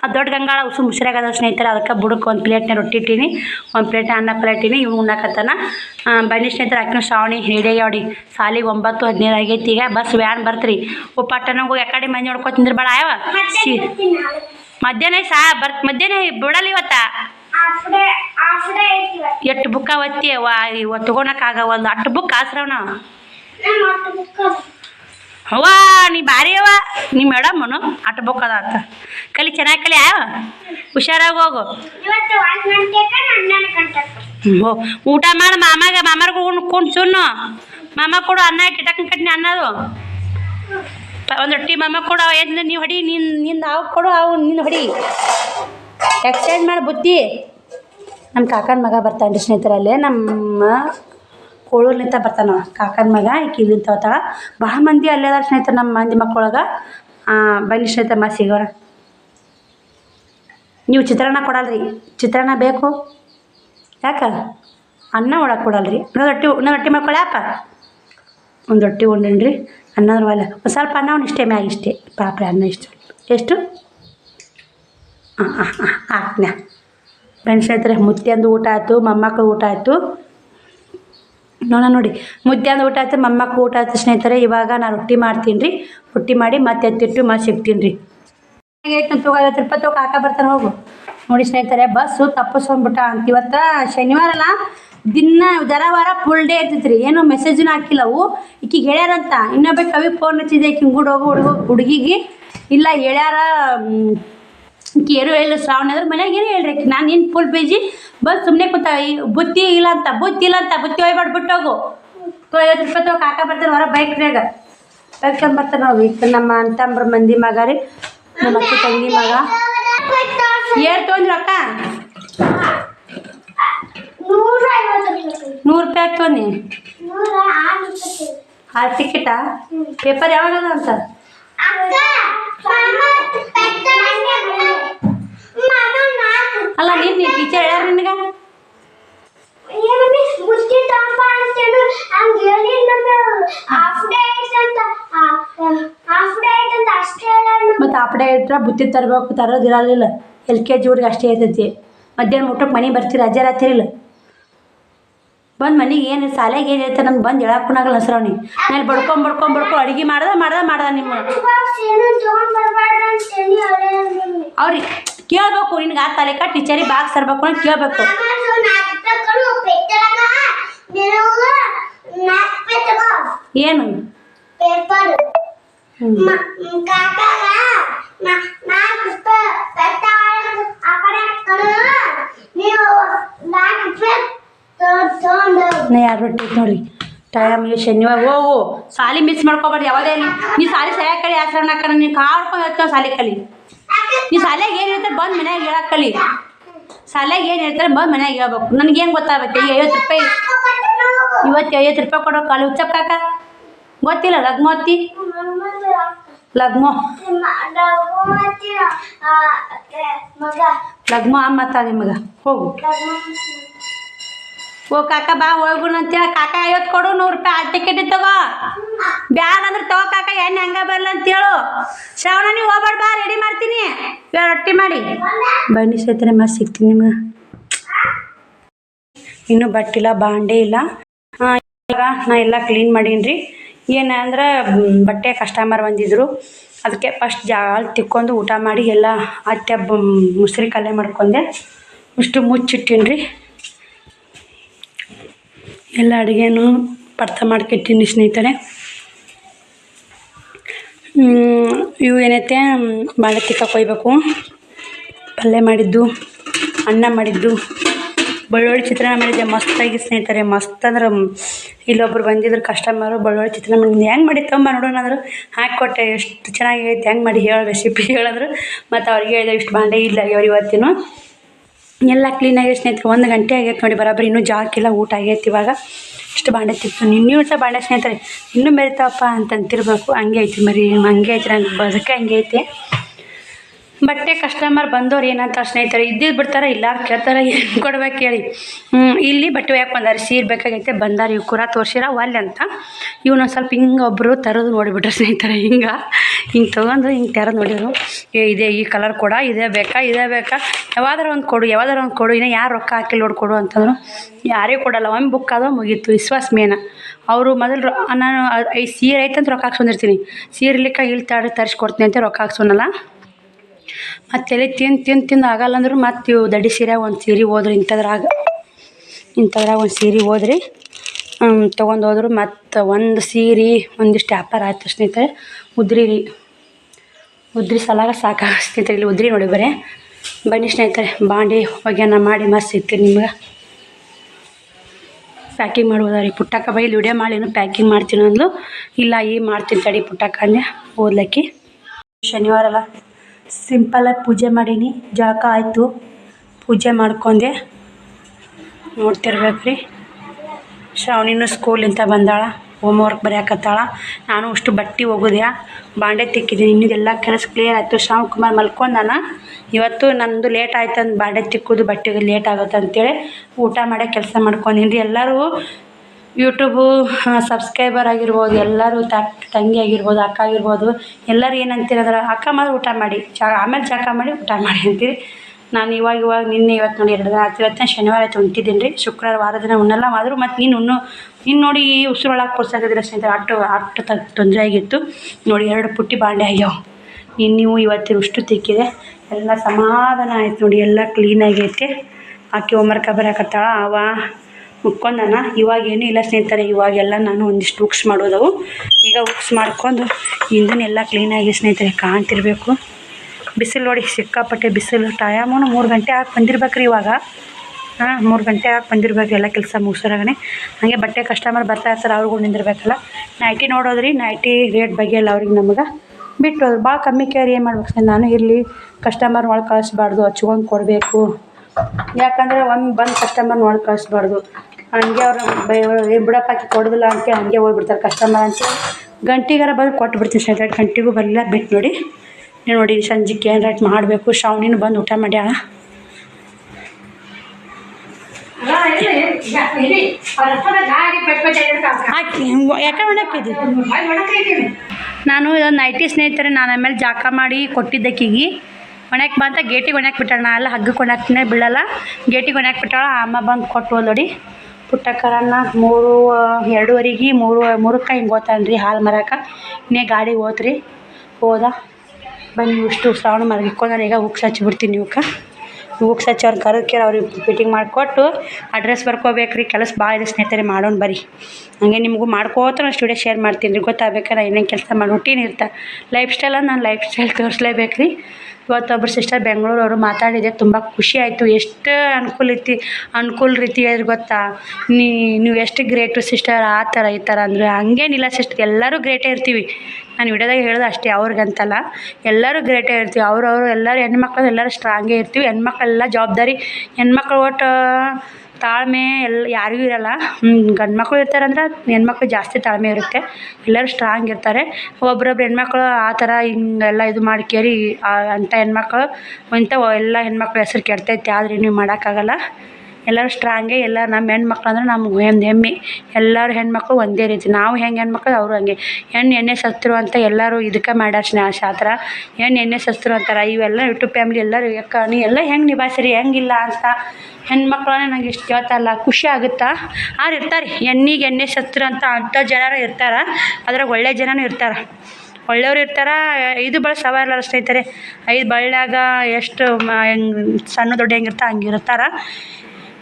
ಆ ದೊಡ್ಡ ಗಂಗಾಳ ಉಸು ಮುಸಿರಾಗದ ಸ್ನೇಹಿತರೆ, ಅದಕ್ಕೆ ಬುಡಕ್ಕೆ ಒಂದು ಪ್ಲೇಟ್ನ ರೊಟ್ಟಿ ಇಟ್ಟೀನಿ. ಒಂದು ಪ್ಲೇಟ್ ಅನ್ನ ಪ್ಲೇಟಿನಿ ಇವ್ ಉಣ್ಣಾಕತ್ತಾನ. ಬನ್ನಿ ಸ್ನೇಹಿತರೆ, ಅಕ್ಕಿನ ಶ್ರಾವಣಿ ಹಿಡಿಯಾಗಿ ನೋಡಿ ಸಾಲಿಗೆ ಒಂಬತ್ತು, ಹದಿನೈದು ಆಗೈತಿ. ಈಗ ಬಸ್ ವ್ಯಾನ್ ಬರ್ತ್ರಿ. ಉಪ್ಪಾಟನಂಗೆ ಹೋಗಿ ಯಾಕಡೆ ಮನೆ ನೋಡ್ಕೊ ತಿಂದ್ರೆ ಬೇಡ ಯಾವ ಮಧ್ಯಾಹ್ನ ಸಾ ಬರ್ ಮಧ್ಯಾಹ್ನ ಬಿಡಲ್ಲ ಇವತ್ತ ಆಫ್ಡೆ ಆಫ್ಡೆ ಐತಿ ಇವತ್ತು. ಎಷ್ಟು ಬುಕ್ಕ ಒತ್ತಿ ವಾ ಇವತ್ತು ಒಂದು ಅಷ್ಟು ಬುಕ್ ಅದ. ಅವ್ವ ನೀ ಭಾರಿ ಅವ ನೀ ಮೇಡಮ್ಮನು ಅಟ್ ಬುಕ್ ಅದ ಅಂತ ಕಲಿ ಚೆನ್ನಾಗಿ ಕಲಿ ಯಾವ ಹುಷಾರಾಗಿ ಹೋಗು. ಇವತ್ತು ಒಂದ್ ಗಂಟೆಕ ಹನ್ನೊಂದು ಗಂಟೆಕ ಹ್ಮ್, ಹೋ. ಊಟ ಮಾಡಿ ಮಾಮಾಗ. ಮಾಮಾರ್ಗ ಕುಂಡು ಸುಣ್ಣು ಮಾಮ ಕೊಡು ಅನ್ನ ಇಟ್ಟು ಟಕ್ಕನ್ ಕಟ್ನಿ ಅನ್ನೋದು. ಒಂದು ರೊಟ್ಟಿ ಮಾಮ ಕೊಡು. ಎದ್ದು ನೀವು ಹೊಡಿ. ನಿನ್ನ ನಿಂದು ಅವು ಕೊಡು. ಅವು ನಿನ್ನ ಹೊಡಿ. ಎಕ್ಸ್ಚೇಂಜ್ ಮಾಡಿ ಬುದ್ಧಿ. ನಮ್ಮ ಕಾಕನ ಮಗ ಬರ್ತಾನೆ ರೀ ಸ್ನೇಹಿತರಲ್ಲೇ. ನಮ್ಮ ಕೋಳೂರ್ಲಿಂದ ಬರ್ತಾನ ಕಾಕನ ಮಗ, ಈಕಿ ಇಲ್ಲಿಂದ ಭಾಳ ಮಂದಿ ಅಲ್ಲೇ ಅದಾರ ಸ್ನೇಹಿತರೆ ನಮ್ಮ ಮಂದಿ ಮಕ್ಕಳೊಳಗೆ ಬನ್ನಿ ಸ್ನೇಹಿತರೆ, ಮಾ ಸಿಗೋಣ. ನೀವು ಚಿತ್ರಾನ್ನ ಕೊಡಲ್ರಿ. ಚಿತ್ರಾನ್ನ ಬೇಕು. ಯಾಕೆ? ಅನ್ನ ಒಳಗೆ ಕೊಡಲ್ರಿ. ಇನ್ನೊಂದು ರೊಟ್ಟಿ ಇನ್ನೊಂದು ರೊಟ್ಟಿ ಮಾಡ್ಕೊಳ್ಳಪ್ಪ ಒಂದು ರೊಟ್ಟಿ ಉಂಡೇನ್ರಿ. ಅನ್ನದ್ರ ಒಲೆ ಒಂದು ಸ್ವಲ್ಪ ಅನ್ನ ಒಂದು ಇಷ್ಟೇ ಮ್ಯಾಗ ಇಷ್ಟೇ. ಪಾಪ್ರೆ, ಅನ್ನ ಇಷ್ಟ. ಎಷ್ಟು? ಹಾಂ ಹಾಂ ಹಾಂ ಹಾಕ್ನ ಫ್ರೆಂಡ್ಸ್ ಸ್ನೇಹಿತರೆ ಮುತ್ಯಂದು ಊಟ ಆಯಿತು, ಮೊಮ್ಮಕ್ಕಳು ಊಟ ಆಯಿತು. ನೋಡ ನೋಡಿ ಮುದ್ದೆಂದು ಊಟ ಆಯ್ತು ಮಮ್ಮಕ್ಕ ಊಟ ಆಯ್ತು ಸ್ನೇಹಿತರೆ, ಇವಾಗ ನಾನು ರೊಟ್ಟಿ ಮಾಡ್ತೀನಿ ರೀ. ರೊಟ್ಟಿ ಮಾಡಿ ಮತ್ತೆ ಎತ್ತಿಟ್ಟು ಮತ್ತೆ ಸಿಗ್ತೀನಿ ರೀ. ಐವತ್ತು ರೂಪಾಯಿ ಹಾಕ ಬರ್ತಾನೆ ಹೋಗು. ನೋಡಿ ಸ್ನೇಹಿತರೆ ಬಸ್ಸು ತಪ್ಪಿಸ್ಕೊಂಡ್ಬಿಟ್ಟ ಅಂತ ಇವತ್ತು ಶನಿವಾರ ಅಲ್ಲ, ದಿನ ದರ ವಾರ ಫುಲ್ ಡೇ ಇರ್ತೈತೆ ರೀ. ಏನು ಹಾಕಿಲ್ಲ ಅವು. ಈಕಿಗೆ ಹೇಳ್ಯಾರಂತ, ಇನ್ನೊಬ್ಬ ಕವಿ ಫೋನ್ ಹಚ್ಚಿದೆ ಹಿಂಗುಡ್ ಹೋಗು ಹುಡುಗ, ಹುಡುಗಿಗೆ. ಇಲ್ಲ, ಹೇಳ್ಯಾರ ಮ್, ಹೇಳು ಶ್ರಾವಣ ಅಂದ್ರೆ ಮನೆಯಾಗ ಏನು ಹೇಳ್ರಿ ನಾನು ನಿನ್ ಫುಲ್ ಬಿಜಿ ಬಸ್ ಸುಮ್ಮನೆ ಕೂತ ಈ ಬುತ್ತಿ ಇಲ್ಲ ಅಂತ ಬುತ್ತಿ ಇಲ್ಲ ಅಂತ ಬುತ್ತಿ ಒಯ್ಬಾರ್ದು ಬಿಟ್ಟು ಹೋಗು. ಐವತ್ತು ರೂಪಾಯಿ ತಗೋ ಕಾಕ ಬರ್ತಾರೆ ಹೊರ ಬೈಕ್ನಾಗ ಬೈಕ್ಕೊಂಡು ಬರ್ತಾರೆ ನಾವು ಈಗ ನಮ್ಮ ಅಂತಂಬ್ರ ಮಂದಿ ಮಗ ರೀ ನಮ್ಮ ಅತ್ತೆ ತಂಗಿ ಮಗ. ಏರ್ ತೊಗೊಂಡ್ರಿ ಅಕ್ಕ? ನೂರ ರೂಪಾಯಿ. ಇಪ್ಪತ್ತೈದು. ಆ ಟಿಕೆಟಾ ಪೇಪರ್ ಯಾವಾಗ ಅಂತ ಅಕ್ಕ, ಮಾಮ ಪೆಟ್ಟ ಮಂಡ್ಯ ಮಾಮ ನಾಲ್ಕು. ಅಲ್ಲ ನೀನು ನೀ ಟೀಚರ್ ಹೇಳ್ಯಾರ ನಿನಗೆ ಏ ಮಮ್ಮಿ, ಬುತ್ತಿ ತಗೊಂಬ ಅಂತೇನು ಹಂಗ್ ಹೇಳಿಲ್ಲ ಮಮ್ಮಿ ಅವ್ರು. Half day ಐತಂತ. ಆ- half day ಐತಂತ ಅಷ್ಟೇ ಹೇಳ್ಯಾರ ಮಮ್ಮಿ. ಮತ್ತು ಆಪಡೆ ಇಟ್ರೆ ಬುತ್ತಿ ತರಬೇಕು ತರೋದಿರಲಿಲ್ಲ ಎಲ್ ಕೆ ಜಿ ಊರಿಗೆ ಅಷ್ಟೇ ಇರ್ತೈತಿ ಮಧ್ಯಾಹ್ನ ಊಟಕ್ಕೆ ಮನೆಗೆ ಬರ್ತೀರಿ ಅಜ್ಜಾರ ಹತ್ತಿರಿಲ್ಲ ಬಂದು ಮನೆಗೆ ಏನು ಸಾಲೆಗೆ ಏನು ನಂಗೆ ನಮ್ಗೆ ಬಂದು ಹೇಳಕ್ಕೂನಾಗಲ್ಲ ಹಸ್ರವ್ನಿ ನಾನು ಬಡ್ಕೊಂಡು ಬಡ್ಕೊಂಡು ಬಡ್ಕೊಂಡು ಅಡುಗೆ ಮಾಡ್ದೆ ಮಾಡ್ದೆ ಮಾಡ್ದೆ ನಿಮ್ಮ. ಅವ್ರಿಗೆ ಕೇಳ್ಬೇಕು ನಿನ್ಗೆ ಆ ತಲೆ ಕಟ್ಟು ಟೀಚರಿಗೆ ಬಾಕ್ಸ್ ತರಬೇಕು ಅಂತ ಕೇಳಬೇಕು ಏನು ಸೊ ನಾಲ್ಕು ರೂಪಾಯಿ ಕೊಡು, ಪೆಟ್ಟಲಾಗ ನಿನಗ ನಾಲ್ಕು ರೂಪಾಯಿ ತಗೋ. ಏನು ಪೇಪರ್ ಹ್ಮ್. ಮ- ಮ್, ಕಾಕಾಗ ನ- ನಾಲ್ಕು ರೂಪಾಯಿ ಪೆಟ್ಟ ಒಳಗ್ ಆ ಕಡೆ ಕೊಡು. ನೀವು ನಾಲ್ಕು ರೂಪಾಯಿ ತಗೊಂಡ್- ತಗೊಂಡು ಹೋಗು. ನಾ ಎರಡು ರೊಟ್ಟಿ ನೋಡಿ ಟೈಮ್ ಶನಿವಾರ ಹೋಗು ಸಾಲಿ ಮಿಸ್ ಮಾಡ್ಕೊಬಾರ್ದು ಇಲ್ಲಿ ನೀ ಸಾಲಿ ಸರಿಯಾಗಿ ಕಲಿ ಆಸರಣ ಹಾಕೋಣ ನೀನು ಕಾಡ್ಕೊಂಡು ಹೋಗ್ತಾವ ಸಾಲಿ ಕಲಿ. ನೀ ಸಾಲಿಯಾಗ ಏನು ಇರ್ತಾರೆ ಬಂದು ಮನ್ಯಾಗ ಹೇಳಕ್ ಕಲಿ. ಸಾಲಿಯಾಗ ಏನು ಹೇಳ್ತಾರೆ ಬಂದು ಮನ್ಯಾಗ ಹೇಳ್ಬೇಕು. ಏನು ಗೊತ್ತಾಗುತ್ತೆ? ಈಗ ಐವತ್ತು ರೂಪಾಯಿ, ಇವತ್ತು ಐವತ್ತು ರೂಪಾಯಿ ಕೊಡೋ ಕಾಲು ಹುಚ್ಚಪ್ಪ ಕಾಕ. ಗೊತ್ತಿಲ್ಲ ಹೊತ್ತಿ? ಲಗ್ಮ ಲಗ್ಮೋ ಮಗ ಅಮ್ಮ ಅತ್ತ ನಿಮಗೆ. ಹೋಗು. ಓ ಕಾಕ, ಬಾ ಹೋಗುಣ ಅಂತೇಳಿ ಕಾಕ ಐವತ್ತು ಕೊಡು, ನೂರು ರೂಪಾಯಿ ಆ ಟಿಕೆಟ್ ತಗೋ. ಬ್ಯಾಡ ಅಂದ್ರೆ ತಗೋ ಕಾಕ, ಎಣ್ಣೆ ಹಂಗ ಬರಲ್ಲ ಅಂತೇಳು ಶ್ರಾವಣ ನೀವು ಹೋಗ್ಬೇಡ, ಬಾ ರೆಡಿ ಮಾಡ್ತೀನಿ. ರೊಟ್ಟಿ ಮಾಡಿ. ಬನ್ನಿ ಸೇತರೆ ಮತ್ತೆ ಸಿಗ್ತೀನಿ ನಿಮ್ಗೆ. ಇನ್ನೂ ಬಟ್ಟಿಲ್ಲ ಬಾಂಡೆ ಇಲ್ಲ. ಇವಾಗ ನಾ ಎಲ್ಲ ಕ್ಲೀನ್ ಮಾಡೀನಿ ಏನಂದ್ರೆ ಬಟ್ಟೆ ಕಸ್ಟಮರ್ ಬಂದಿದ್ರು. ಅದಕ್ಕೆ ಫಸ್ಟ್ ಜಾಳ ತಿಕ್ಕೊಂಡು ಊಟ ಮಾಡಿ ಎಲ್ಲ ಅತ್ತೆ ಮುಸ್ರಿ ಕಲೆ ಮಾಡ್ಕೊಂಡೆ. ಇಷ್ಟು ಮುಚ್ಚಿಟ್ಟೀನಿ ರೀ ಎಲ್ಲ ಅಡುಗೆನೂ ಪಡ್ತ ಮಾಡ್ಕಿಟ್ಟಿನಿ ಸ್ನೇಹಿತರೆ. ಇವು ಏನೈತೆ? ಬಾಳೆ ತಿಕ್ಕ ಕೊಯ್ಬೇಕು. ಪಲ್ಯ ಮಾಡಿದ್ದು, ಅನ್ನ ಮಾಡಿದ್ದು. ಬೆಳ್ಳುಳ್ಳಿ ಚಿತ್ರಾನ್ನ ಮಾಡಿದ್ದೆ. ಮಸ್ತಾಗಿ ಸ್ನೇಹಿತರೆ, ಮಸ್ತ್ ಅಂದ್ರೆ ಇಲ್ಲೊಬ್ರು ಬಂದಿದ್ರು ಕಸ್ಟಮರು ಬೆಳ್ಳುಳ್ಳಿ ಚಿತ್ರಾನ್ನ ಮಾಡಿದ್ದು. ಹೆಂಗೆ ಮಾಡಿ ತೊಂಬ ನೋಡೋಣ ಅಂದರು. ಹಾಕಿಕೊಟ್ಟೆ ಎಷ್ಟು ಚೆನ್ನಾಗೈತೆ ಹೆಂಗೆ ಮಾಡಿ ಹೇಳಿ ರೆಸಿಪಿ ಹೇಳಿದ್ರು. ಮತ್ತು ಅವ್ರಿಗೆ ಹೇಳಿದೆ, ಇಷ್ಟು ಬಾಂಡೆ ಇಲ್ಲ ಅವ್ರು ಇವತ್ತಿನ. ಎಲ್ಲ ಕ್ಲೀನಾಗಿ ಸ್ನೇಹಿತರೆ ಒಂದು ಗಂಟೆ ಆಗೈತೆ ನೋಡಿ, ಬರೋಬ್ಬರಿ ಇನ್ನೂ ಜಾಕಿಲ್ಲ ಊಟ ಆಗೈತೆ ಇವಾಗ. ಇಷ್ಟು ಬಾಂಡೆ ತಿತ್ತು ಇನ್ನೂ ಸಹ ಬಾಂಡೆ ಸ್ನೇಹಿತರೆ, ಇನ್ನೂ ಮೆರಿತಾವಪ್ಪ ಅಂತ ಅಂತಿರ್ಬೇಕು. ಹಂಗೆ ಐತಿ ಮರಿ, ಹಂಗೆ ಐತಿ ನಂಗೆ ಬದುಕೆ ಹಂಗೆ ಐತೆ. ಬಟ್ಟೆ ಕಸ್ಟಮರ್ ಬಂದವ್ರು ಏನಂತಾರೆ ಸ್ನೇಹಿತರೆ ಇದ್ದಿದ್ದು ಬಿಡ್ತಾರೆ ಇಲ್ಲ ಕೇಳ್ತಾರೆ, ಏನು ಕೊಡ್ಬೇಕು ಹೇಳಿ ಇಲ್ಲಿ ಬಟ್ಟೆ ಯಾಕೆ ಬಂದಾರೆ, ಸೀರೆ ಬೇಕಾಗೈತೆ, ಬಂದಾರ ಇವು ಕುರ ತೋರ್ಸಿರ ಒಲ್ಲೆ ಅಂತ. ಇವನು ಸ್ವಲ್ಪ ಹಿಂಗೆ ಒಬ್ಬರು ತರೋದು ನೋಡಿಬಿಟ್ರೆ ಸ್ನೇಹಿತರೆ, ಹಿಂಗೆ. ಹಿಂಗೆ ತೊಗೊಂಡು ಹಿಂಗೆ ತೆರೆದು ನೋಡಿದ್ರು. ಏ, ಇದೇ ಈ ಕಲರ್ ಕೊಡ, ಇದೇ ಬೇಕಾ ಇದೇ ಬೇಕಾ. ಯಾವ್ದಾರ ಒಂದು ಕೊಡು, ಯಾವ್ದಾರ ಒಂದು ಕೊಡು, ಇನ್ನೂ ಯಾರು ರೊಕ್ಕ ಹಾಕಿ ನೋಡಿ ಕೊಡು ಅಂತಂದ್ರು. ಯಾರೇ ಕೊಡಲ್ಲ, ಒಮ್ಮೆ ಬುಕ್ ಆದೋ ಮುಗೀತು, ವಿಶ್ವಾಸ ಮೇನ. ಅವರು ಮೊದಲು ನಾನು ಐ ಸೀರೆ ಐತೆ ಅಂತ ರೊಕ್ಕ ಹಾಕ್ಸ್ಕೊಂಡಿರ್ತೀನಿ. ಸೀರೆ ಇಲ್ಲಿ ತಡ ತರಿಸ್ಕೊಡ್ತೀನಿ ಅಂತ ರೊಕ್ಕ ಹಾಕ್ಸೋನಲ್ಲ ಮತ್ತು ತಲೆ ತಿಂದು ತಿಂದು ತಿಂದು ಆಗಲ್ಲ ಅಂದ್ರು ಮತ್ತು ಇವು ದಡಿ ಸೀರೆ ಒಂದು ಸೀರೆ ಹೋದ್ರಿ ಇಂಥದ್ರಾಗ ಇಂಥದ್ರಾಗ ಒಂದು ಸೀರೆ ಹೋದ್ರಿ. ತೊಗೊಂಡು ಹೋದ್ರು ಮತ್ತು ಒಂದು ಸೀರೆ, ಒಂದಿಷ್ಟು ವ್ಯಾಪಾರ ಆಯ್ತು ಸ್ನೇಹಿತರೆ. ಉದ್ರಿ ಉದ್ರಿ ಸಲಾಗ ಸಾಕ ಸ್ನೇಹಿತರೆ, ಇಲ್ಲಿ ಉದ್ರಿ ನೋಡಿ ಬರೇ. ಬನ್ನಿ ಸ್ನೇಹಿತರೆ, ಬಾಂಡಿ ಒಗ್ಯಾನ ಮಾಡಿ ಮಸ್ತ್ ಸಿಗ್ತೀನಿ ನಿಮ್ಗೆ. ಪ್ಯಾಕಿಂಗ್ ಮಾಡ್ಬೋದ ರೀ? ಪುಟ್ಟಕ್ಕ ಬೈಲಿ ವಿಡಿಯೋ ಮಾಡಿ ಪ್ಯಾಕಿಂಗ್ ಮಾಡ್ತೀನಿ ಅಂದ್ಲು. ಇಲ್ಲ, ಈ ಮಾಡ್ತೀನಿ ತಡಿ ಪುಟ್ಟಕ್ಕ ಅಂದೆ, ಓದ್ಲಕ್ಕಿ. ಶನಿವಾರ ಅಲ್ಲ. ಸಿಂಪಲಾಗಿ ಪೂಜೆ ಮಾಡೀನಿ. ಜಳಕ ಆಯಿತು. ಪೂಜೆ ಮಾಡ್ಕೊಂಡೆ. ನೋಡ್ತಿರ್ಬೇಕು ರೀ ಶ್ರಾವಣಿನೂ ಸ್ಕೂಲಿಂದ ಬಂದಾಳ. ಹೋಮ್ವರ್ಕ್ ಬರೆಯಕತ್ತಾಳ. ನಾನು ಅಷ್ಟು ಬಟ್ಟೆ ಒಗೆದ್ಯಾ? ಬಾಂಡೆ ತಿಕ್ಕಿದ್ದೀನಿ. ಇನ್ನಿದೆಲ್ಲ ಕೆಲಸ ಕ್ಲಿಯರ್ ಆಯಿತು. ಶ್ರಾವಣ್ ಕುಮಾರ್ ಮಲ್ಕೊಂಡಾನ? ಇವತ್ತು ನಂದು ಲೇಟ್ ಆಯ್ತು ಬಾಂಡೆ ತಿಕ್ಕೋದು ಬಟ್ಟೆಗೆ ಲೇಟ್ ಆಗುತ್ತೆ ಅಂತೇಳಿ ಊಟ ಮಾಡೇ ಕೆಲಸ ಮಾಡ್ಕೊಂಡಿನಿ ರೀ ಎಲ್ಲರೂ ಯೂಟ್ಯೂಬು ಸಬ್ಸ್ಕ್ರೈಬರ್ ಆಗಿರ್ಬೋದು, ಎಲ್ಲರೂ ತಂಗಿ ಆಗಿರ್ಬೋದು, ಅಕ್ಕ ಆಗಿರ್ಬೋದು, ಎಲ್ಲರೂ ಏನಂತೀರಂದ್ರೆ, ಅಕ್ಕ ಮಾಡಿ ಊಟ ಮಾಡಿ, ಚಾ, ಆಮೇಲೆ ಜಾಕ ಮಾಡಿ ಊಟ ಮಾಡಿ ಅಂತೀರಿ. ನಾನು ಇವಾಗ ಇವಾಗ ನಿನ್ನೆ ಇವತ್ತು ನೋಡಿ, ಎರಡು ದಿನ ಆಯ್ತು, ಇವತ್ತು ಶನಿವಾರ ಆಯ್ತು ಹೊಂಟಿದ್ದೀನಿ ರೀ, ಶುಕ್ರವಾರ, ವಾರ ದಿನ ಉಣ್ಣಲ್ಲ, ಆದರೂ ಮತ್ತು ನೀನು ಉಣ್ಣು. ನೀನು ನೋಡಿ, ಉಸಿರೊಳಗೆ ಕೊಡ್ಸೋಕಿದ್ರೆ ಸ್ನೇಹಿತರೆ ಅಟ್ಟು ಅಟ್ಟು ತೊಂದರೆ ಆಗಿತ್ತು. ನೋಡಿ, ಎರಡು ಪುಟ್ಟಿ ಬಾಂಡೆ ಆಗ್ಯಾವ. ಇನ್ನು ನೀವು ಇವತ್ತಿನ ಉಷ್ಟು ತಿಕ್ಕಿದೆ. ಎಲ್ಲ ಸಮಾಧಾನ ಆಯ್ತು ನೋಡಿ, ಎಲ್ಲ ಕ್ಲೀನಾಗೈತೆ ಆಕೆ ಹೋಮ್ವರ್ಕ ಬರೋಕತ್ತಾಳ ಅವ ಮುಕ್ಕೊಂಡನ ಇವಾಗ ಏನೂ ಇಲ್ಲ ಸ್ನೇಹಿತರೆ ಇವಾಗೆಲ್ಲ ನಾನು ಒಂದಿಷ್ಟು ಉಕ್ಸ್ ಮಾಡೋದವು. ಈಗ ಉಕ್ಸ್ ಮಾಡ್ಕೊಂಡು ಹಿಂದನ್ನೆಲ್ಲ ಕ್ಲೀನಾಗಿ ಸ್ನೇಹಿತರೆ ಕಾಣ್ತಿರ್ಬೇಕು. ಬಿಸಿಲು ನೋಡಿ, ಸಿಕ್ಕಾಪಟ್ಟೆ ಬಿಸಿಲು. ಟೈಮೂ ಮೂರು ಗಂಟೆ ಹಾಕಿ ಬಂದಿರ್ಬೇಕ್ರಿ ಇವಾಗ. ಹಾಂ, ಮೂರು ಗಂಟೆ ಹಾಕಿ ಬಂದಿರ್ಬೇಕು ಎಲ್ಲ ಕೆಲಸ ಮುಗಿಸೋರಾಗನೆ. ಹಾಗೆ ಬಟ್ಟೆ ಕಸ್ಟಮರ್ ಬರ್ತಾ ಇರ್ತಾರೆ ಅವ್ರಿಗೂ ನಿಂದಿರ್ಬೇಕಲ್ಲ. ನೈಟಿ ನೋಡೋದ್ರಿ ನೈಟಿ ರೇಟ್ ಬಗ್ಗೆ ಎಲ್ಲ ಅವ್ರಿಗೆ ನಮ್ಗೆ ಬಿಟ್ಟು ಭಾಳ ಕಮ್ಮಿ ಕೇರ್ ಏನು ಮಾಡ್ಬೇಕು ನಾನು ಇರಲಿ ಕಸ್ಟಮರ್ ಒಳಗೆ ಕಳಿಸ್ಬಾರ್ದು ಹಚ್ಕೊಂಡು ಕೊಡಬೇಕು. ಯಾಕಂದರೆ ಒಂದು ಬಂದು ಕಸ್ಟಮರ್ ನೋಡಿ ಕಳಿಸ್ಬಾರ್ದು. ಹಂಗೆ ಅವ್ರು ಏ ಬಿಡಪ್ಪ ಆಕಿ ಕೊಡೋದಿಲ್ಲ ಅಂತ ಹಂಗೆ ಹೋಗ್ಬಿಡ್ತಾರೆ ಕಸ್ಟಮರ್ ಅಂತ ಗಂಟಿಗಾರ ಬಂದು ಕೊಟ್ಬಿಡ್ತೀನಿ ಎರಡು ಗಂಟೆಗೂ ಬರಲಿಲ್ಲ ಬಿಟ್ಟು ನೋಡಿ. ನೀವು ನೋಡಿ ಸಂಜೆಗೆ ಏನು ರೇಟ್ ಮಾಡಬೇಕು ಶಾವಣಿನ ಬಂದು ಊಟ ಮಾಡ್ಯಾಳ. ಹಾಕಿ ಯಾಕೆ ನಾನು ಇದೊಂದು ನೈಟಿ ಸ್ನೇಹಿತರೆ ನಾನು ಆಮೇಲೆ ಜಾಕ ಮಾಡಿ ಕೊಟ್ಟಿದ್ದಕ್ಕಿಗಿ ಒಣಕ್ಕೆ ಬಂತ, ಗೇಟಿಗೆ ಒಣಕ್ಕೆ ಬಿಟ್ಟಾಳ. ನಾ ಎಲ್ಲ ಹಗ್ಗಕ್ಕೆ ಒಣಕ್ಕೆ ಬೀಳಲ್ಲ. ಗೇಟಿಗೆ ಒಣಕ್ಕೆ ಬಿಟ್ಟಾಳ ಅಮ್ಮ ಬಂದು ಕೊಟ್ಟು ನೋಡಿ. ಪುಟ್ಟಕ್ಕರನ್ನ ಮೂರು, ಎರಡೂವರೆಗೆ ಮೂರು, ಮೂರಕ್ಕೆ ಹಿಂಗೆ ಓದ್ತಾನೆ ರೀ ಹಾಲು ಮರಕ್ಕೆ ಇನ್ನೇ ಗಾಡಿ ಓದ್ರಿ ಹೋದ ಬನ್ನಿ, ಇಷ್ಟು ಶ್ರಾವಣ ಮರ ಇಕ್ಕೊಂಡು ಈಗ ಉಕ್ಸ್ ಹಚ್ಚಿಬಿಡ್ತೀನಿ ಇವಕ್ಕೆ ಉಕ್ಸ್ ಹಚ್ಚಿ ಅವ್ರು ಕರೆದು ಅವ್ರಿಗೆ ಫಿಟ್ಟಿಂಗ್ ಮಾಡಿಕೊಟ್ಟು ಅಡ್ರೆಸ್ ಬರ್ಕೋಬೇಕು ರೀ ಕೆಲಸ ಭಾಳ ಇದೆ ಸ್ನೇಹಿತರೆ ಮಾಡೋಣ ಬರ್ರಿ ಹಂಗೆ ನಿಮಗೂ ಮಾಡ್ಕೋತ ನಾನು ಸ್ಟುಡಿಯೋ ಶೇರ್ ಮಾಡ್ತೀನಿ. ರೀ ಗೊತ್ತಾಗಬೇಕಾರೆ ಏನೇನು ಕೆಲಸ ಮಾಡಿ ರೂಟೀನ್ ಇರ್ತಾ. ಲೈಫ್ ಸ್ಟೈಲ ನಾನು ಲೈಫ್ ಸ್ಟೈಲ್ ತೋರಿಸ್ಲೇಬೇಕು ರೀ ಇವತ್ತೊಬ್ಬರು ಸಿಸ್ಟರ್ ಬೆಂಗಳೂರವರು ಮಾತಾಡಿದೆ ತುಂಬ ಖುಷಿ ಆಯಿತು. ಎಷ್ಟು ಅನುಕೂಲ ಐತಿ, ಅನುಕೂಲ ರೀತಿ ಹೇಳಿದ್ರೆ ಗೊತ್ತಾ? ನೀ, ನೀವು ಎಷ್ಟು ಗ್ರೇಟು ಸಿಸ್ಟರ್ ಆ ಥರ ಈ ಥರ ಅಂದರೆ ಹಂಗೇನಿಲ್ಲ ಸಿಸ್ಟರ್ ಎಲ್ಲರೂ ಗ್ರೇಟೇ ಇರ್ತೀವಿ. ನಾನು ವಿಡಿಯೋದಾಗ ಹೇಳೋದು ಅಷ್ಟೇ ಅವ್ರಿಗಂತಲ್ಲ. ಎಲ್ಲರೂ ಗ್ರೇಟೇ ಇರ್ತೀವಿ. ಅವ್ರವರು ಎಲ್ಲರೂ ಹೆಣ್ಮಕ್ಳು ಎಲ್ಲರೂ ಸ್ಟ್ರಾಂಗೇ ಇರ್ತೀವಿ. ಹೆಣ್ಮಕ್ಳೆಲ್ಲ ಜವಾಬ್ದಾರಿ ಹೆಣ್ಮಕ್ಳು ಒಟ್ಟು ತಾಳ್ಮೆ ಎಲ್ಲ ಯಾರಿಗೂ ಇರಲ್ಲ. ಗಂಡು ಮಕ್ಕಳು ಇರ್ತಾರೆ ಅಂದ್ರೆ ಹೆಣ್ಮಕ್ಳು ಜಾಸ್ತಿ ತಾಳ್ಮೆ ಇರುತ್ತೆ. ಎಲ್ಲರೂ ಸ್ಟ್ರಾಂಗ್ ಇರ್ತಾರೆ. ಒಬ್ರೊಬ್ರು ಹೆಣ್ಮಕ್ಳು ಆ ಥರ ಹಿಂಗೆಲ್ಲ ಇದು ಮಾಡಿ ಕೇರಿ ಅಂಥ ಹೆಣ್ಮಕ್ಳು, ಇಂಥ ಎಲ್ಲ ಹೆಣ್ಮಕ್ಳ ಹೆಸ್ರು ಕೆಡ್ತೈತೆ, ಆದ್ರೆ ನೀವು ಮಾಡೋಕ್ಕಾಗಲ್ಲ. ಎಲ್ಲರೂ ಸ್ಟ್ರಾಂಗೇ ಎಲ್ಲ ನಮ್ಮ ಹೆಣ್ಮಕ್ಳು ಅಂದ್ರೆ ನಮ್ಗೆ ಒಂದು ಹೆಮ್ಮೆ. ಎಲ್ಲರೂ ಹೆಣ್ಮಕ್ಳು ಒಂದೇ ರೀತಿ. ನಾವು ಹೆಂಗೆ ಹೆಣ್ಮಕ್ಳು, ಅವರು ಹಂಗೆ. ಹೆಣ್ಣು ಎಣ್ಣೆ ಸತ್ರು ಅಂತ ಎಲ್ಲರೂ ಇದಕ್ಕೆ ಮಾಡ್ಯಾರ ಆ ಶಾಸ್ತ್ರ ಹೆಣ್ಣು ಎಣ್ಣೆ ಸತ್ರು ಅಂತಾರೆ ಇವೆಲ್ಲ ಯೂಟ್ಯೂಬ್ ಫ್ಯಾಮ್ಲಿ ಎಲ್ಲರೂ ಯಾಕೆ ನೀ ಎಲ್ಲ ಹೆಂಗೆ ನಿಭಾಯಿಸ್ರಿ? ಹೆಂಗಿಲ್ಲ? ಅಂತ. ಹೆಣ್ಮಕ್ಳನ್ನ ನಂಗೆ ಇಷ್ಟು ಕೇಳ್ತಾರಲ್ಲ ಖುಷಿ ಆಗುತ್ತಾ? ಆರು ಇರ್ತಾರೆ. ಹೆಣ್ಣಿಗೆ ಎಣ್ಣೆ ಸತ್ರು ಅಂತ ಅಂಥ ಜನರು ಇರ್ತಾರೆ. ಅದ್ರಾಗ ಒಳ್ಳೆ ಜನನೂ ಇರ್ತಾರೆ. ಒಳ್ಳೆಯವ್ರು ಇರ್ತಾರೆ. ಐದು ಬಳ ಸವಾಲ ಸ್ನೇಹಿತರೆ. ಐದು ಬಳ್ಳಾಗ ಎಷ್ಟು ಹೆಂಗೆ ಸಣ್ಣ ದೊಡ್ಡ ಹೆಂಗಿರ್ತಾರೆ ಹಂಗಿರ್ತಾರೆ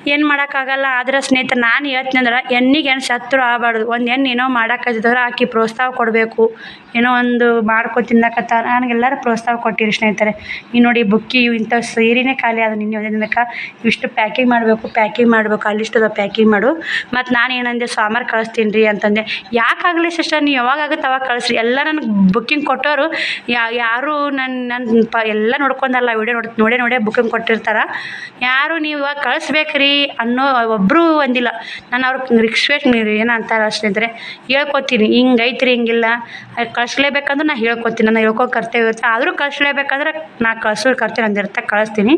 ಏನು ಮಾಡೋಕ್ಕಾಗಲ್ಲ. ಆದ್ರೆ ಸ್ನೇಹಿತರೆ, ನಾನು ಹೇಳ್ತೀನಿ ಅಂದ್ರೆ, ಹೆಣ್ಣಿಗೆ ಏನು ಶತ್ರು ಆಗಬಾರ್ದು. ಒಂದು ಹೆಣ್ಣು ಏನೋ ಮಾಡೋಕ್ಕತ್ತಿದ್ರೆ ಆಕೆ ಪ್ರೋತ್ಸಾಹ ಕೊಡಬೇಕು. ಏನೋ ಒಂದು ಮಾಡ್ಕೊ ತಿನ್ನಕತ್ತ. ನನಗೆಲ್ಲರೂ ಪ್ರೋತ್ಸಾಹ ಕೊಟ್ಟಿರಿ ಸ್ನೇಹಿತರೆ. ಈ ನೋಡಿ, ಬುಕ್ಕಿ ಇಂಥ ಸೀರೆನೇ ಖಾಲಿ ಅದು ನಿನ್ನೆ ಒಂದೇ ದಿನಕ್ಕೆ ಇಷ್ಟು ಪ್ಯಾಕಿಂಗ್ ಮಾಡಬೇಕು ಪ್ಯಾಕಿಂಗ್ ಮಾಡಬೇಕು. ಅಲ್ಲಿಷ್ಟದ ಪ್ಯಾಕಿಂಗ್ ಮಾಡು. ಮತ್ತು ನಾನು ಏನಂದೆ ಸಾಮಾರ್ ಕಳಿಸ್ತೀನಿ ರೀ ಅಂತಂದೆ ಯಾಕಾಗಲಿ ಸಿಸ್ಟರ್, ನೀವು ಯಾವಾಗ ಆಗುತ್ತೆ ಅವಾಗ ಕಳಿಸ್ರಿ. ಎಲ್ಲ ನನಗೆ ಬುಕ್ಕಿಂಗ್ ಕೊಟ್ಟವರು ಯಾರು ನನ್ನ ನನ್ನ ಎಲ್ಲ ನೋಡ್ಕೊಂಡಲ್ಲ, ವಿಡಿಯೋ ನೋಡಿ, ನೋಡೇ ನೋಡೇ ಬುಕ್ಕಿಂಗ್ ಕೊಟ್ಟಿರ್ತಾರೆ. ಯಾರು ನೀವು ಇವಾಗ ಕಳಿಸ್ಬೇಕು ರೀ ಅನ್ನೋ ಒಬ್ಬರು ಒಂದಿಲ್ಲ ನಾನು ಅವ್ರಿಗೆ ರಿಕ್ವೆಸ್ಟ್ ಏನು ಅಂತಾರೆ ಸ್ನೇಹಿತರೆ ಹೇಳ್ಕೊತೀನಿ. ಹಿಂಗೆ ಐತ್ರಿ ಹಿಂಗಿಲ್ಲ. ಕಳಿಸ್ಲೇಬೇಕಂದ್ರೆ ನಾನು ಹೇಳ್ಕೊತೀನಿ. ನಾನು ಹೇಳ್ಕೊ ಕರ್ತವ್ಯ ಇರುತ್ತೆ. ಆದರೂ ಕಳಿಸ್ಲೇಬೇಕಂದ್ರೆ ನಾ ಕಳ್ಸೋ ಕರ್ತವ್ಯ ನಂದಿರುತ್ತೆ ಕಳಿಸ್ತೀನಿ.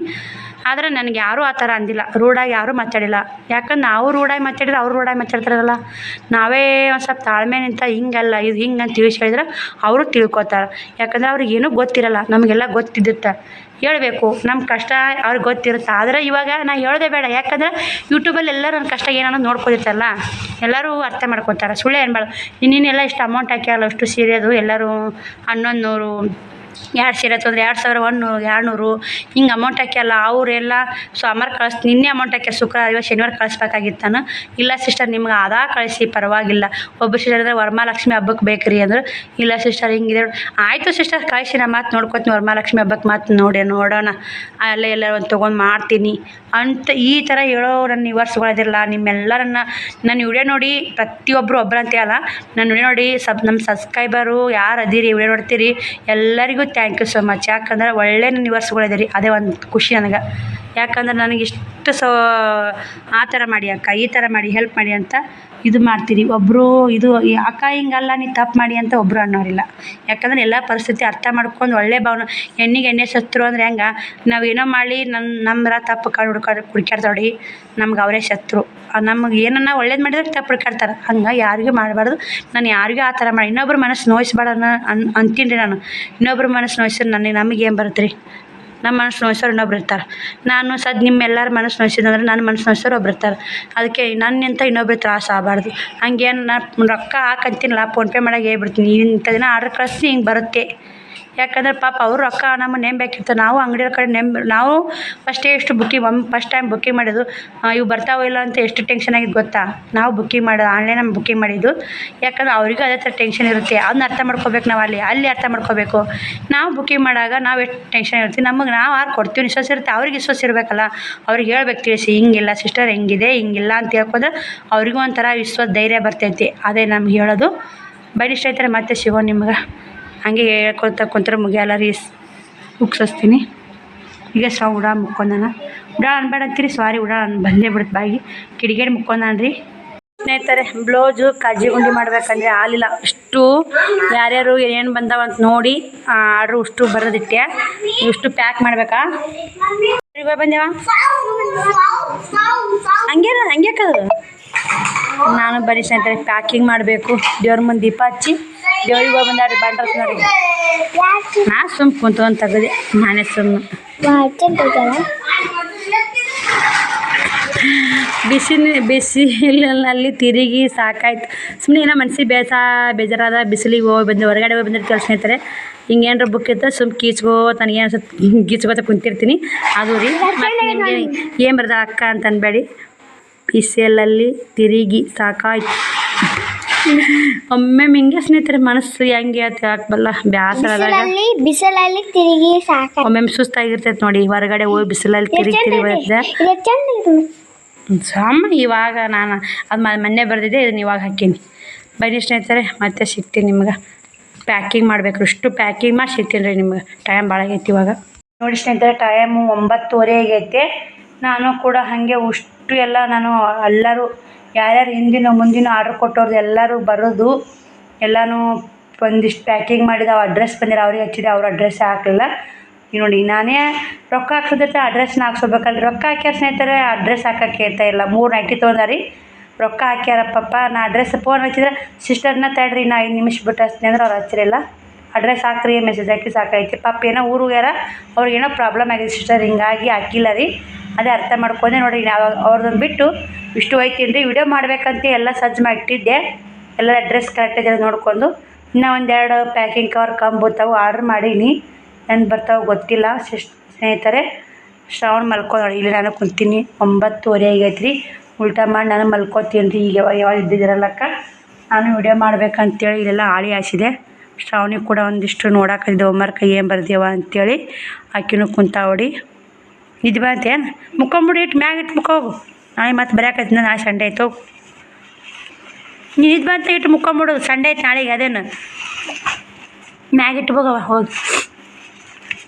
ಆದರೆ ನನಗೆ ಯಾರೂ ಆ ಥರ ಅಂದಿಲ್ಲ. ರೂಢಾಗಿ ಯಾರೂ ಮಾತಾಡಿಲ್ಲ ಯಾಕಂದ್ರೆ ನಾವು ರೂಢಾಗಿ ಮಾತಾಡಿದ್ರೆ ಅವ್ರು ರೂಢಾಗಿ ಮಾತಾಡ್ತಾರಲ್ಲ ನಾವೇ ಒಂದು ಸ್ವಲ್ಪ ತಾಳ್ಮೆ ನಿಂತ ಹಿಂಗಲ್ಲ, ಇದು ಹಿಂಗೆ ಅಂತ ತಿಳಿಸಿ ಹೇಳಿದ್ರೆ ಅವರು ತಿಳ್ಕೊತಾರೆ. ಯಾಕಂದ್ರೆ ಅವ್ರಿಗೆ ಏನೂ ಗೊತ್ತಿರಲ್ಲ. ನಮಗೆಲ್ಲ ಗೊತ್ತಿದ್ದಿರ್ತ ಹೇಳಬೇಕು. ನಮ್ಮ ಕಷ್ಟ ಅವ್ರಿಗೆ ಗೊತ್ತಿರುತ್ತೆ. ಆದರೆ ಇವಾಗ ನಾ ಹೇಳೋದೇ ಬೇಡ. ಯಾಕಂದ್ರೆ ಯೂಟ್ಯೂಬಲ್ಲಿ ಎಲ್ಲರೂ ನನ್ನ ಕಷ್ಟ ಏನನ್ನೋದು ನೋಡ್ಕೊತಿರ್ತಾರಲ್ಲ. ಎಲ್ಲರೂ ಅರ್ಥ ಮಾಡ್ಕೊತಾರೆ. ಸುಳ್ಳು ಬೇಡ ಇನ್ನೇನೆಲ್ಲ ಇಷ್ಟು ಅಮೌಂಟ್ ಹಾಕ್ಯಾರಲ್ಲ, ಅಷ್ಟು ಸೀರೆದು ಎಲ್ಲರೂ ಹನ್ನೊಂದು ನೂರು ಎರಡು ಸೀರೆ ತೊಂದರೆ ಎರಡು ಸಾವಿರ ಒಂದು ಎರಡು ನೂರು ಹಿಂಗೆ ಅಮೌಂಟ್ ಹಾಕ್ಯಲ್ಲ ಅವರೆಲ್ಲ ಸೋಮವಾರ ಕಳ್ಸಿ, ನಿನ್ನೆ ಅಮೌಂಟ್ ಹಾಕ್ಯಾರ ಶುಕ್ರವಾರ ಶನಿವಾರ ಕಳಿಸ್ಬೇಕಾಗಿತ್ತು ನಾನು ಇಲ್ಲ ಸಿಸ್ಟರ್ ನಿಮ್ಗೆ ಅದಾ ಕಳಿಸಿ, ಪರವಾಗಿಲ್ಲ. ಒಬ್ಬ ಸಿಸ್ಟರ್ ಅಂದರೆ ವರಮಹಾಲಕ್ಷ್ಮಿ ಹಬ್ಬಕ್ಕೆ ಬೇಕ್ರಿ ಅಂದ್ರೆ. ಇಲ್ಲ ಸಿಸ್ಟರ್ ಹಿಂಗಿದೆ ಆಯಿತು ಸಿಸ್ಟರ್ ಕಳಿಸಿ ನಾ ಮಾತು ನೋಡ್ಕೊತೀನಿ ವರಮಹಾಲಕ್ಷ್ಮಿ ಹಬ್ಬಕ್ಕೆ ಮಾತು ನೋಡಿ ನೋಡೋಣ. ಅಲ್ಲೇ ಎಲ್ಲ ಒಂದು ತೊಗೊಂಡು ಮಾಡ್ತೀನಿ. ಅಂತ ಈ ಥರ ಹೇಳೋ ನನ್ನ ನಿವರ್ಸ್ಗಳದಿರಲ್ಲ ನಿಮ್ಮೆಲ್ಲರನ್ನ. ನನ್ನ ವಿಡಿಯೋ ನೋಡಿ ಪ್ರತಿಯೊಬ್ಬರು ಒಬ್ಬರಂತೆ ಅಲ್ಲ. ನನ್ನ ವಿಡಿಯೋ ನೋಡಿ ಸಬ್ ನಮ್ಮ ಸಬ್ಸ್ಕ್ರೈಬರು ಯಾರು ಅದೀರಿ, ವಿಡಿಯೋ ನೋಡ್ತೀರಿ, ಎಲ್ಲರಿಗೂ ಥ್ಯಾಂಕ್ ಯು ಸೊ ಮಚ್ ಯಾಕಂದ್ರೆ ಒಳ್ಳೆ ನನ್ನ ರೀ ಅದೇ ಒಂದು ಖುಷಿ ನನಗೆ. ಯಾಕಂದ್ರೆ ನನಗೆ ಇಷ್ಟು ಸೊ ಆ ಥರ ಮಾಡಿ ಅಕ್ಕ, ಈ ಥರ ಮಾಡಿ ಹೆಲ್ಪ್ ಮಾಡಿ ಅಂತ ಇದು ಮಾಡ್ತೀರಿ. ಒಬ್ಬರು ಇದು ಅಕ್ಕ ಹಿಂಗಲ್ಲ, ನೀ ತಪ್ಪು ಮಾಡಿ ಅಂತ ಒಬ್ಬರು ಅನ್ನೋರಿಲ್ಲ. ಯಾಕಂದ್ರೆ ಎಲ್ಲ ಪರಿಸ್ಥಿತಿ ಅರ್ಥ ಮಾಡ್ಕೊಂಡು ಒಳ್ಳೆ ಭಾವನೆ. ಹೆಣ್ಣಿಗೆ ಎಣ್ಣೆ ಶತ್ರು ಅಂದ್ರೆ ಹೆಂಗೆ? ನಾವೇನೋ ಮಾಡಲಿ ನನ್ನ ನಮ್ಮರ ತಪ್ಪು ಕಾಳು ಹುಡ್ಕಾಡ್ ನೋಡಿ, ನಮ್ಗೆ ಅವರೇ ಶತ್ರು. ನಮಗೆ ಏನನ್ನ ಒಳ್ಳೇದು ಮಾಡಿದ್ರೆ ತಪ್ಪು ಹುಡ್ಕಾಡ್ತಾರೆ ಹಂಗೆ ಯಾರಿಗೂ ಮಾಡಬಾರ್ದು. ನಾನು ಯಾರಿಗೂ ಆ ಥರ ಮಾಡಿ, ಇನ್ನೊಬ್ರ ಮನಸ್ಸು ನೋಯಿಸ್ಬಾರ್ದು ಅನ್ನ ಅನ್, ಅಂತೀನಿ ನಾನು. ಇನ್ನೊಬ್ರ ಮನಸ್ಸು ನೋಯಿಸಿದ್ರೆ ನನಗೆ ನಮಗೇನು ಏನು ಬರುತ್ತೆ ರೀ ನಮ್ಮ ಮನಸ್ಸು ನೋಯಿಸೋರು ಇನ್ನೊಬ್ರು ಇರ್ತಾರೆ. ನಾನು ಸದ್ ನಿಮ್ಮೆಲ್ಲರ ಮನಸ್ಸು ನೋಯಿಸಿದಂದ್ರೆ ನನ್ನ ಮನಸ್ಸು ನೋಯಿಸೋರು ಒಬ್ರು ಇರ್ತಾರೆ. ಅದಕ್ಕೆ ನನ್ನಿಂತ ಇನ್ನೊಬ್ರು ತ್ರಾಸ ಆಗಬಾರ್ದು. ಹಂಗೇನು ನಾನು ರೊಕ್ಕ ಹಾಕಂತೀನಲ್ಲ, ಫೋನ್ಪೇ ಮಾಡಾಗ ಹೇಳ್ಬಿಡ್ತೀನಿ. ಇಂಥ ದಿನ ಆರ್ಡ್ರ್ ಕಳಿಸಿ ಹಿಂಗೆ ಬರುತ್ತೆ. ಯಾಕಂದ್ರೆ ಪಾಪ ಅವ್ರು ರೊಕ್ಕ ನಮ್ಮ ನೇಮ್ಬೇಕಿತ್ತು ನಾವು ಅಂಗಡಿ ಕಡೆ ನೇಮ್ ನಾವು ಫಸ್ಟೇ ಎಷ್ಟು ಬುಕ್ಕಿಂಗ್ ಒಮ್ಮೆ ಫಸ್ಟ್ ಟೈಮ್ ಬುಕ್ಕಿಂಗ್ ಮಾಡಿದ್ದು ಇವು ಬರ್ತಾವೋ ಇಲ್ಲ ಅಂತ ಎಷ್ಟು ಟೆನ್ಷನ್ ಆಗಿದ್ದು ಗೊತ್ತಾ? ನಾವು ಬುಕ್ಕಿಂಗ್ ಮಾಡೋದು ಆನ್ಲೈನಲ್ಲಿ ಬುಕ್ಕಿಂಗ್ ಮಾಡಿದ್ದು. ಯಾಕಂದ್ರೆ ಅವರಿಗೂ ಅದೇ ಥರ ಟೆನ್ಷನ್ ಇರುತ್ತೆ. ಅದನ್ನ ಅರ್ಥ ಮಾಡ್ಕೋಬೇಕು ನಾವು ಅಲ್ಲಿ ಅಲ್ಲಿ ಅರ್ಥ ಮಾಡ್ಕೋಬೇಕು. ನಾವು ಬುಕ್ಕಿಂಗ್ ಮಾಡಾಗ ನಾವು ಎಷ್ಟು ಟೆನ್ಷನ್ ಇರ್ತೀವಿ. ನಮಗೆ ನಾವು ಯಾರು ಕೊಡ್ತೀವಿ ವಿಶ್ವಾಸ ಇರುತ್ತೆ. ಅವ್ರಿಗೆ ವಿಶ್ವಾಸ ಇರಬೇಕಲ್ಲ. ಅವ್ರಿಗೆ ಹೇಳ್ಬೇಕು ತಿಳಿಸಿ, ಹಿಂಗಿಲ್ಲ ಸಿಸ್ಟರ್ ಹೆಂಗಿದೆ, ಹಿಂಗಿಲ್ಲ ಅಂತ ಹೇಳ್ಕೊಂಡ್ರೆ ಅವ್ರಿಗೂ ಒಂಥರ ವಿಶ್ವಾಸ, ಧೈರ್ಯ ಬರ್ತೈತಿ. ಅದೇ ನಮ್ಗೆ ಹೇಳೋದು. ಬರೀ ಐತಾರೆ ಮತ್ತೆ ಸಿಗೋ ನಿಮ್ಗೆ. ಹಂಗೆ ಹೇಳ್ಕೊತ ಕುಂತ್ರೆ ಮುಗಿಯಲ್ಲ ರೀ. ಮುಗ್ಸಿಸ್ತೀನಿ. ಈಗ ಸ್ವ ಉಡಾ ಮುಕ್ಕೊಂಡನ. ಉಡಾ ಅನ್ಬೇಡ ಅಂತೀರಿ ಸಾರಿ ಉಡಾ ಅನ್ ಬಂದೇ ಬಿಡುತ್ತೆ ಬಾಯಿ. ಕಿಡಿಗೇಡಿ ಮುಕ್ಕೊಂಡಾನ್ರಿ ಸ್ನೇಹಿತರೆ, ಬ್ಲೌಸು ಕಜ್ಜಿ ಗುಂಡಿ ಮಾಡ್ಬೇಕಂದ್ರೆ ಆಲಿಲ್ಲ ಇಷ್ಟು ಯಾರ್ಯಾರು ಏನೇನು ಬಂದಾವ ಅಂತ ನೋಡಿ ಆರ್ಡ್ರು ಇಷ್ಟು ಬರೋದಿಟ್ಟೆ. ಇಷ್ಟು ಪ್ಯಾಕ್ ಮಾಡ್ಬೇಕಾ? ಇವಾಗ ಹಂಗೇನ ಹಂಗೆ ಹಂಗೆ ಕದು ನಾನು ಬರೀ ಪ್ಯಾಕಿಂಗ್ ಮಾಡಬೇಕು. ದೇವ್ರ ಮುಂದೆ ದೀಪ ಹಚ್ಚಿ, ದೇವ್ರಿಗೆ ಹೋಗಿ ಬಂದಾರಿ ಬಂಡ್ರಸ್ ನೋಡಿ. ನಾ ಸುಮ್ ಕುಂತು ಅಂತ ತೆಗದೆ, ನಾನೇ ಸುಮ್ಮನೆ ಬಿಸಿ ಬಿಸಿಲಿನಲ್ಲಿ ತಿರುಗಿ ಸಾಕಾಯ್ತು. ಸುಮ್ಮನೆ ಏನೋ ಮನ್ಸಿಗೆ ಬೇಸ, ಬೇಜಾರಾದ, ಬಿಸಿಲಿಗೆ ಹೋಗಿ ಬಂದು, ಹೊರಗಡೆ ಹೋಗಿ ಬಂದಿರ್ತೀವಿ ಸ್ನೇಹಿತರೆ ಹಿಂಗೆ ಏನಾರ ಬುಕ್ ಇತ್ತು ಸುಮ್ ಕೀಚ್ಕೋ ನನಗೆ ಅನ್ಸುತ್ತೆ ಗೀಚ್ಕೋತ ಕುಂತಿರ್ತೀನಿ. ಅದು ರೀ ಏನು ಬರ್ದ ಅಕ್ಕ ಅಂತ ಅನ್ಬೇಡಿ. ಬಿಸಿಲಲ್ಲಿ ತಿರುಗಿ ಸಾಕಾಯ್ತು. ಒಮ್ಮೆ ಹಿಂಗೆ ಸ್ನೇಹಿತರೆ ಮನಸ್ಸು ಹೆಂಗೆ ಅಂತ ಹಾಕ್ಬಲ್ಲ? ಬೇಸರ ಬಿಸಿಲಲ್ಲಿ ಬಿಸಿಲಲ್ಲಿ ತಿರುಗಿ ಸಾಕ ಒಮ್ಮೊಮ್ಮೆ ಸುಸ್ತಾಗಿರ್ತೈತೆ ನೋಡಿ ಹೊರಗಡೆ ಹೋಗಿ ಬಿಸಿಲಲ್ಲಿ ತಿರುಗಿ ತಿರುಗಿ. ಸಮ್ಮ ಇವಾಗ ನಾನು ಅದು ಮೊನ್ನೆ ಬರೆದಿದ್ದೆ ಇದನ್ನ ಇವಾಗ ಹಾಕೀನಿ ಬನ್ನಿ ಸ್ನೇಹಿತರೆ ಮತ್ತೆ ಸಿಗ್ತೀನಿ ನಿಮ್ಗೆ. ಪ್ಯಾಕಿಂಗ್ ಮಾಡಬೇಕು ಇಷ್ಟು ಪ್ಯಾಕಿಂಗ್ ಮಾಡಿ ಸಿಗ್ತೀನಿ ರೀ ನಿಮ್ಗೆ. ಟೈಮ್ ಭಾಳ ಆಗೈತಿ ಇವಾಗ. ನೋಡಿ ಸ್ನೇಹಿತರೆ ಟೈಮು ಒಂಬತ್ತುವರೆ ಆಗೈತೆ. ನಾನು ಕೂಡ ಹಾಗೆ ಅಷ್ಟು ಎಲ್ಲ ನಾನು ಎಲ್ಲರೂ ಯಾರ್ಯಾರು ಹಿಂದಿನ ಮುಂದಿನ ಆರ್ಡ್ರ್ ಕೊಟ್ಟವ್ರದ್ದು ಎಲ್ಲರೂ ಬರೋದು. ಎಲ್ಲನೂ ಒಂದಿಷ್ಟು ಪ್ಯಾಕಿಂಗ್ ಮಾಡಿದ ಅಡ್ರೆಸ್ ಬಂದಿರೋ ಅವ್ರಿಗೆ ಹಚ್ಚಿದೆ, ಅವ್ರ ಅಡ್ರೆಸ್ ಹಾಕಲಿಲ್ಲ. ನೋಡಿ, ನಾನೇ ರೊಕ್ಕ ಹಾಕಿದ್ರೆ ಅಡ್ರೆಸ್ನ ಹಾಕ್ಸೋಬೇಕಲ್ಲ ರೊಕ್ಕ ಹಾಕ್ಯಾರ ಸ್ನೇಹಿತರೆ ಅಡ್ರೆಸ್ ಹಾಕಕ್ಕೆ ಇರ್ತಾ ಇಲ್ಲ. ಮೂರು ನೈಂಟಿ ತೊಗೊಂಡಾರಿ. ರೊಕ್ಕ ಹಾಕ್ಯಾರಪ್ಪಪ್ಪ, ನಾ ಅಡ್ರೆಸ್ ಫೋನ್ ಹಚ್ಚಿದ್ರೆ ಸಿಸ್ಟರ್ನ ತಡ್ರಿ, ನಾ ಐದು ನಿಮಿಷ ಬಿಟ್ಟು ಹಚ್ತೀನಿ ಅಂದ್ರೆ ಅವ್ರು ಹಚ್ಚಿರಲ್ಲ ಅಡ್ರೆಸ್ ಹಾಕ್ರಿ ಮೆಸೇಜ್ ಹಾಕಿ ಸಾಕೈತಿ ಪಾಪ ಏನೋ ಊರು ಹೋಗ್ಯಾರ, ಅವ್ರಿಗೆ ಏನೋ ಪ್ರಾಬ್ಲಮ್ ಆಗಿದೆ ಸಿಸ್ಟರ್ ಹಿಂಗಾಗಿ ಹಾಕಿಲ್ಲ ರೀ. ಅದೇ ಅರ್ಥ ಮಾಡ್ಕೊಂಡೆ ನೋಡಿ ನಾವು ಅವ್ರದ್ದೊಂದು ಬಿಟ್ಟು ಇಷ್ಟು ಹೋಯ್ತೀನಿ ರೀ ವಿಡಿಯೋ ಮಾಡ್ಬೇಕಂತ ಎಲ್ಲ ಸಜ್ಜು ಮಾಡಿಟ್ಟಿದ್ದೆ. ಎಲ್ಲ ಅಡ್ರೆಸ್ ಕರೆಕ್ಟ್ ಇದೆ ನೋಡ್ಕೊಂಡು. ಇನ್ನೂ ಒಂದೆರಡು ಪ್ಯಾಕಿಂಗ್ ಕವರ್ ಕಂಬುತ್ತಾವು ಆರ್ಡ್ರ್ ಮಾಡೀನಿ. ಏನು ಬರ್ತಾವೆ ಗೊತ್ತಿಲ್ಲ. ಸ್ನೇಹಿತರೆ, ಶ್ರಾವಣ ಮಲ್ಕೊಂಡು ಇಲ್ಲಿ ನಾನು ಕುಂತೀನಿ. ಒಂಬತ್ತುವರೆ ಆಗೈತೆ ರೀ ಉಲ್ಟಾ ಮಾಡಿ ನಾನು ಮಲ್ಕೋತೀನಿ ರೀ ಈಗ ಯಾವಾಗ ಯಾವಾಗ ಇದ್ದಿದ್ದಿರಲ್ಲಕ್ಕ ನಾನು ವಿಡಿಯೋ ಮಾಡ್ಬೇಕಂತೇಳಿ ಇಲ್ಲೆಲ್ಲ ಆಳಿ ಹಾಸಿದೆ. ಶ್ರಾವಣಿ ಕೂಡ ಒಂದಿಷ್ಟು ನೋಡಾಕಿದ್ದೆ ಹೋಮ್ವರ್ಕ್ ಏನು ಬರ್ದೇವ ಅಂತೇಳಿ ಆಕಿನೂ ಕುಂತಾವಡಿ ಇದು ಬಂತೇನು ಮುಕ್ಕೊಂಬಿಡಿ ಇಟ್ಟು ಮ್ಯಾಗ ಇಟ್ಟು ಮುಕ್ಕ ಹೋಗು ನಾಳೆ ಮತ್ತೆ ನಾನು ನಾಳೆ ಸಂಡೆ ಆಯ್ತು ಹೋಗು. ನೀನು ಇದು ಬಂತ ಇಟ್ಟು ಮುಕ್ಕೊಂಬಿಡು, ಸಂಡೆ ಆಯ್ತು ನಾಳೆಗೆ ಅದೇನು. ಮ್ಯಾಗ ಇಟ್ಟು ಹೋಗವ ಹೋಗಿ.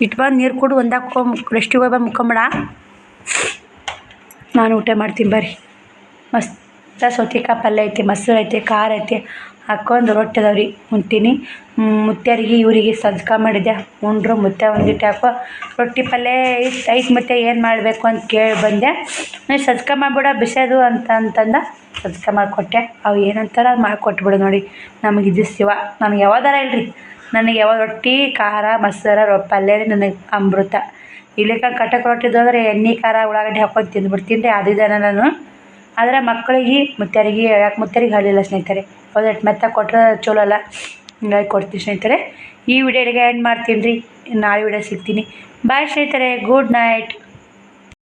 ಇಟ್ಟು ಬಂದು ನೀರು ಕೊಡು ಒಂದಾಕೋ ರೆಸ್ಟಿಗೆ ಹೋಗಿ ಬಂದು ಮುಕ್ಕೊಂಬಿಡ. ನಾನು ಊಟ ಮಾಡ್ತೀನಿ, ಬರ್ರಿ. ಮಸ್ತ್. ಸೌತೆಕಾಯಿ ಪಲ್ಯ ಐತಿ, ಮೊಸರು ಐತಿ, ಖಾರ ಐತಿ, ಹಾಕ್ಕೊಂಡು ರೊಟ್ಟಿ ಅದಾವ್ರಿ ಉಣ್ತೀನಿ ಮುತ್ಯಾರಿಗೆ ಇವರಿಗೆ ಸಜ್ಕ ಮಾಡಿದ್ದೆ ಉಂಡ್ರು ಮುತ್ಯ ಒಂದಿಟ್ಟು ಹಾಕೋ ರೊಟ್ಟಿ ಪಲ್ಯ ಐತೆ ಐತೆ ಮತ್ತೆ ಏನು ಮಾಡಬೇಕು ಅಂತ ಕೇಳಿ ಬಂದೆ. ನೀವು ಸಜ್ಕ ಮಾಡಿಬಿಡ ಬಿಸೋದು ಅಂತ ಅಂತಂದ ಸಜ್ಕ ಮಾಡಿಕೊಟ್ಟೆ. ಅವು ಏನಂತಾರ ಅದು ಮಾಡಿಕೊಟ್ಬಿಡು ನೋಡಿ. ನಮಗೆ ಇದು ಶಿವ. ನನಗೆ ಯಾವ್ದಾರ ಇಲ್ರಿ. ನನಗೆ ಯಾವ ರೊಟ್ಟಿ, ಖಾರ, ಮೊಸರು, ರೊ ಪಲ್ಯ ರೀ ನನಗೆ ಅಮೃತ. ಇಲ್ಲಿಕ ಕಟಕ್ ರೊಟ್ಟಿದು ಅಂದರೆ ಎಣ್ಣೆ, ಖಾರ, ಉಳ್ಳಾಗಡ್ಡಿ ಹಾಕೊಂಡು ತಿಂದ್ಬಿಡ್ತೀನಿ ರೀ. ಅದಿದ್ದಾನೆ ನಾನು. ಆದರೆ ಮಕ್ಕಳಿಗೆ ಮುತ್ಯಾರಿಗೆ ಯಾಕೆ ಮುತ್ಯಾರಿಗೆ ಹೇಳಿಲ್ಲ ಸ್ನೇಹಿತರೆ? ಹೌದಟ್ ಮೆತ್ತ ಕೊಟ್ಟರೆ ಚಲೋ ಅಲ್ಲ. ಹಿಂಗಾಗಿ ಕೊಡ್ತೀನಿ ಸ್ನೇಹಿತರೆ. ಈ ವಿಡಿಯೋಗೆ ಎಂಡ್ ಮಾಡ್ತೀನಿ ರೀ. ನಾಳೆ ವಿಡಿಯೋ ಸಿಗ್ತೀನಿ. ಬಾಯ್ ಸ್ನೇಹಿತರೆ. Good night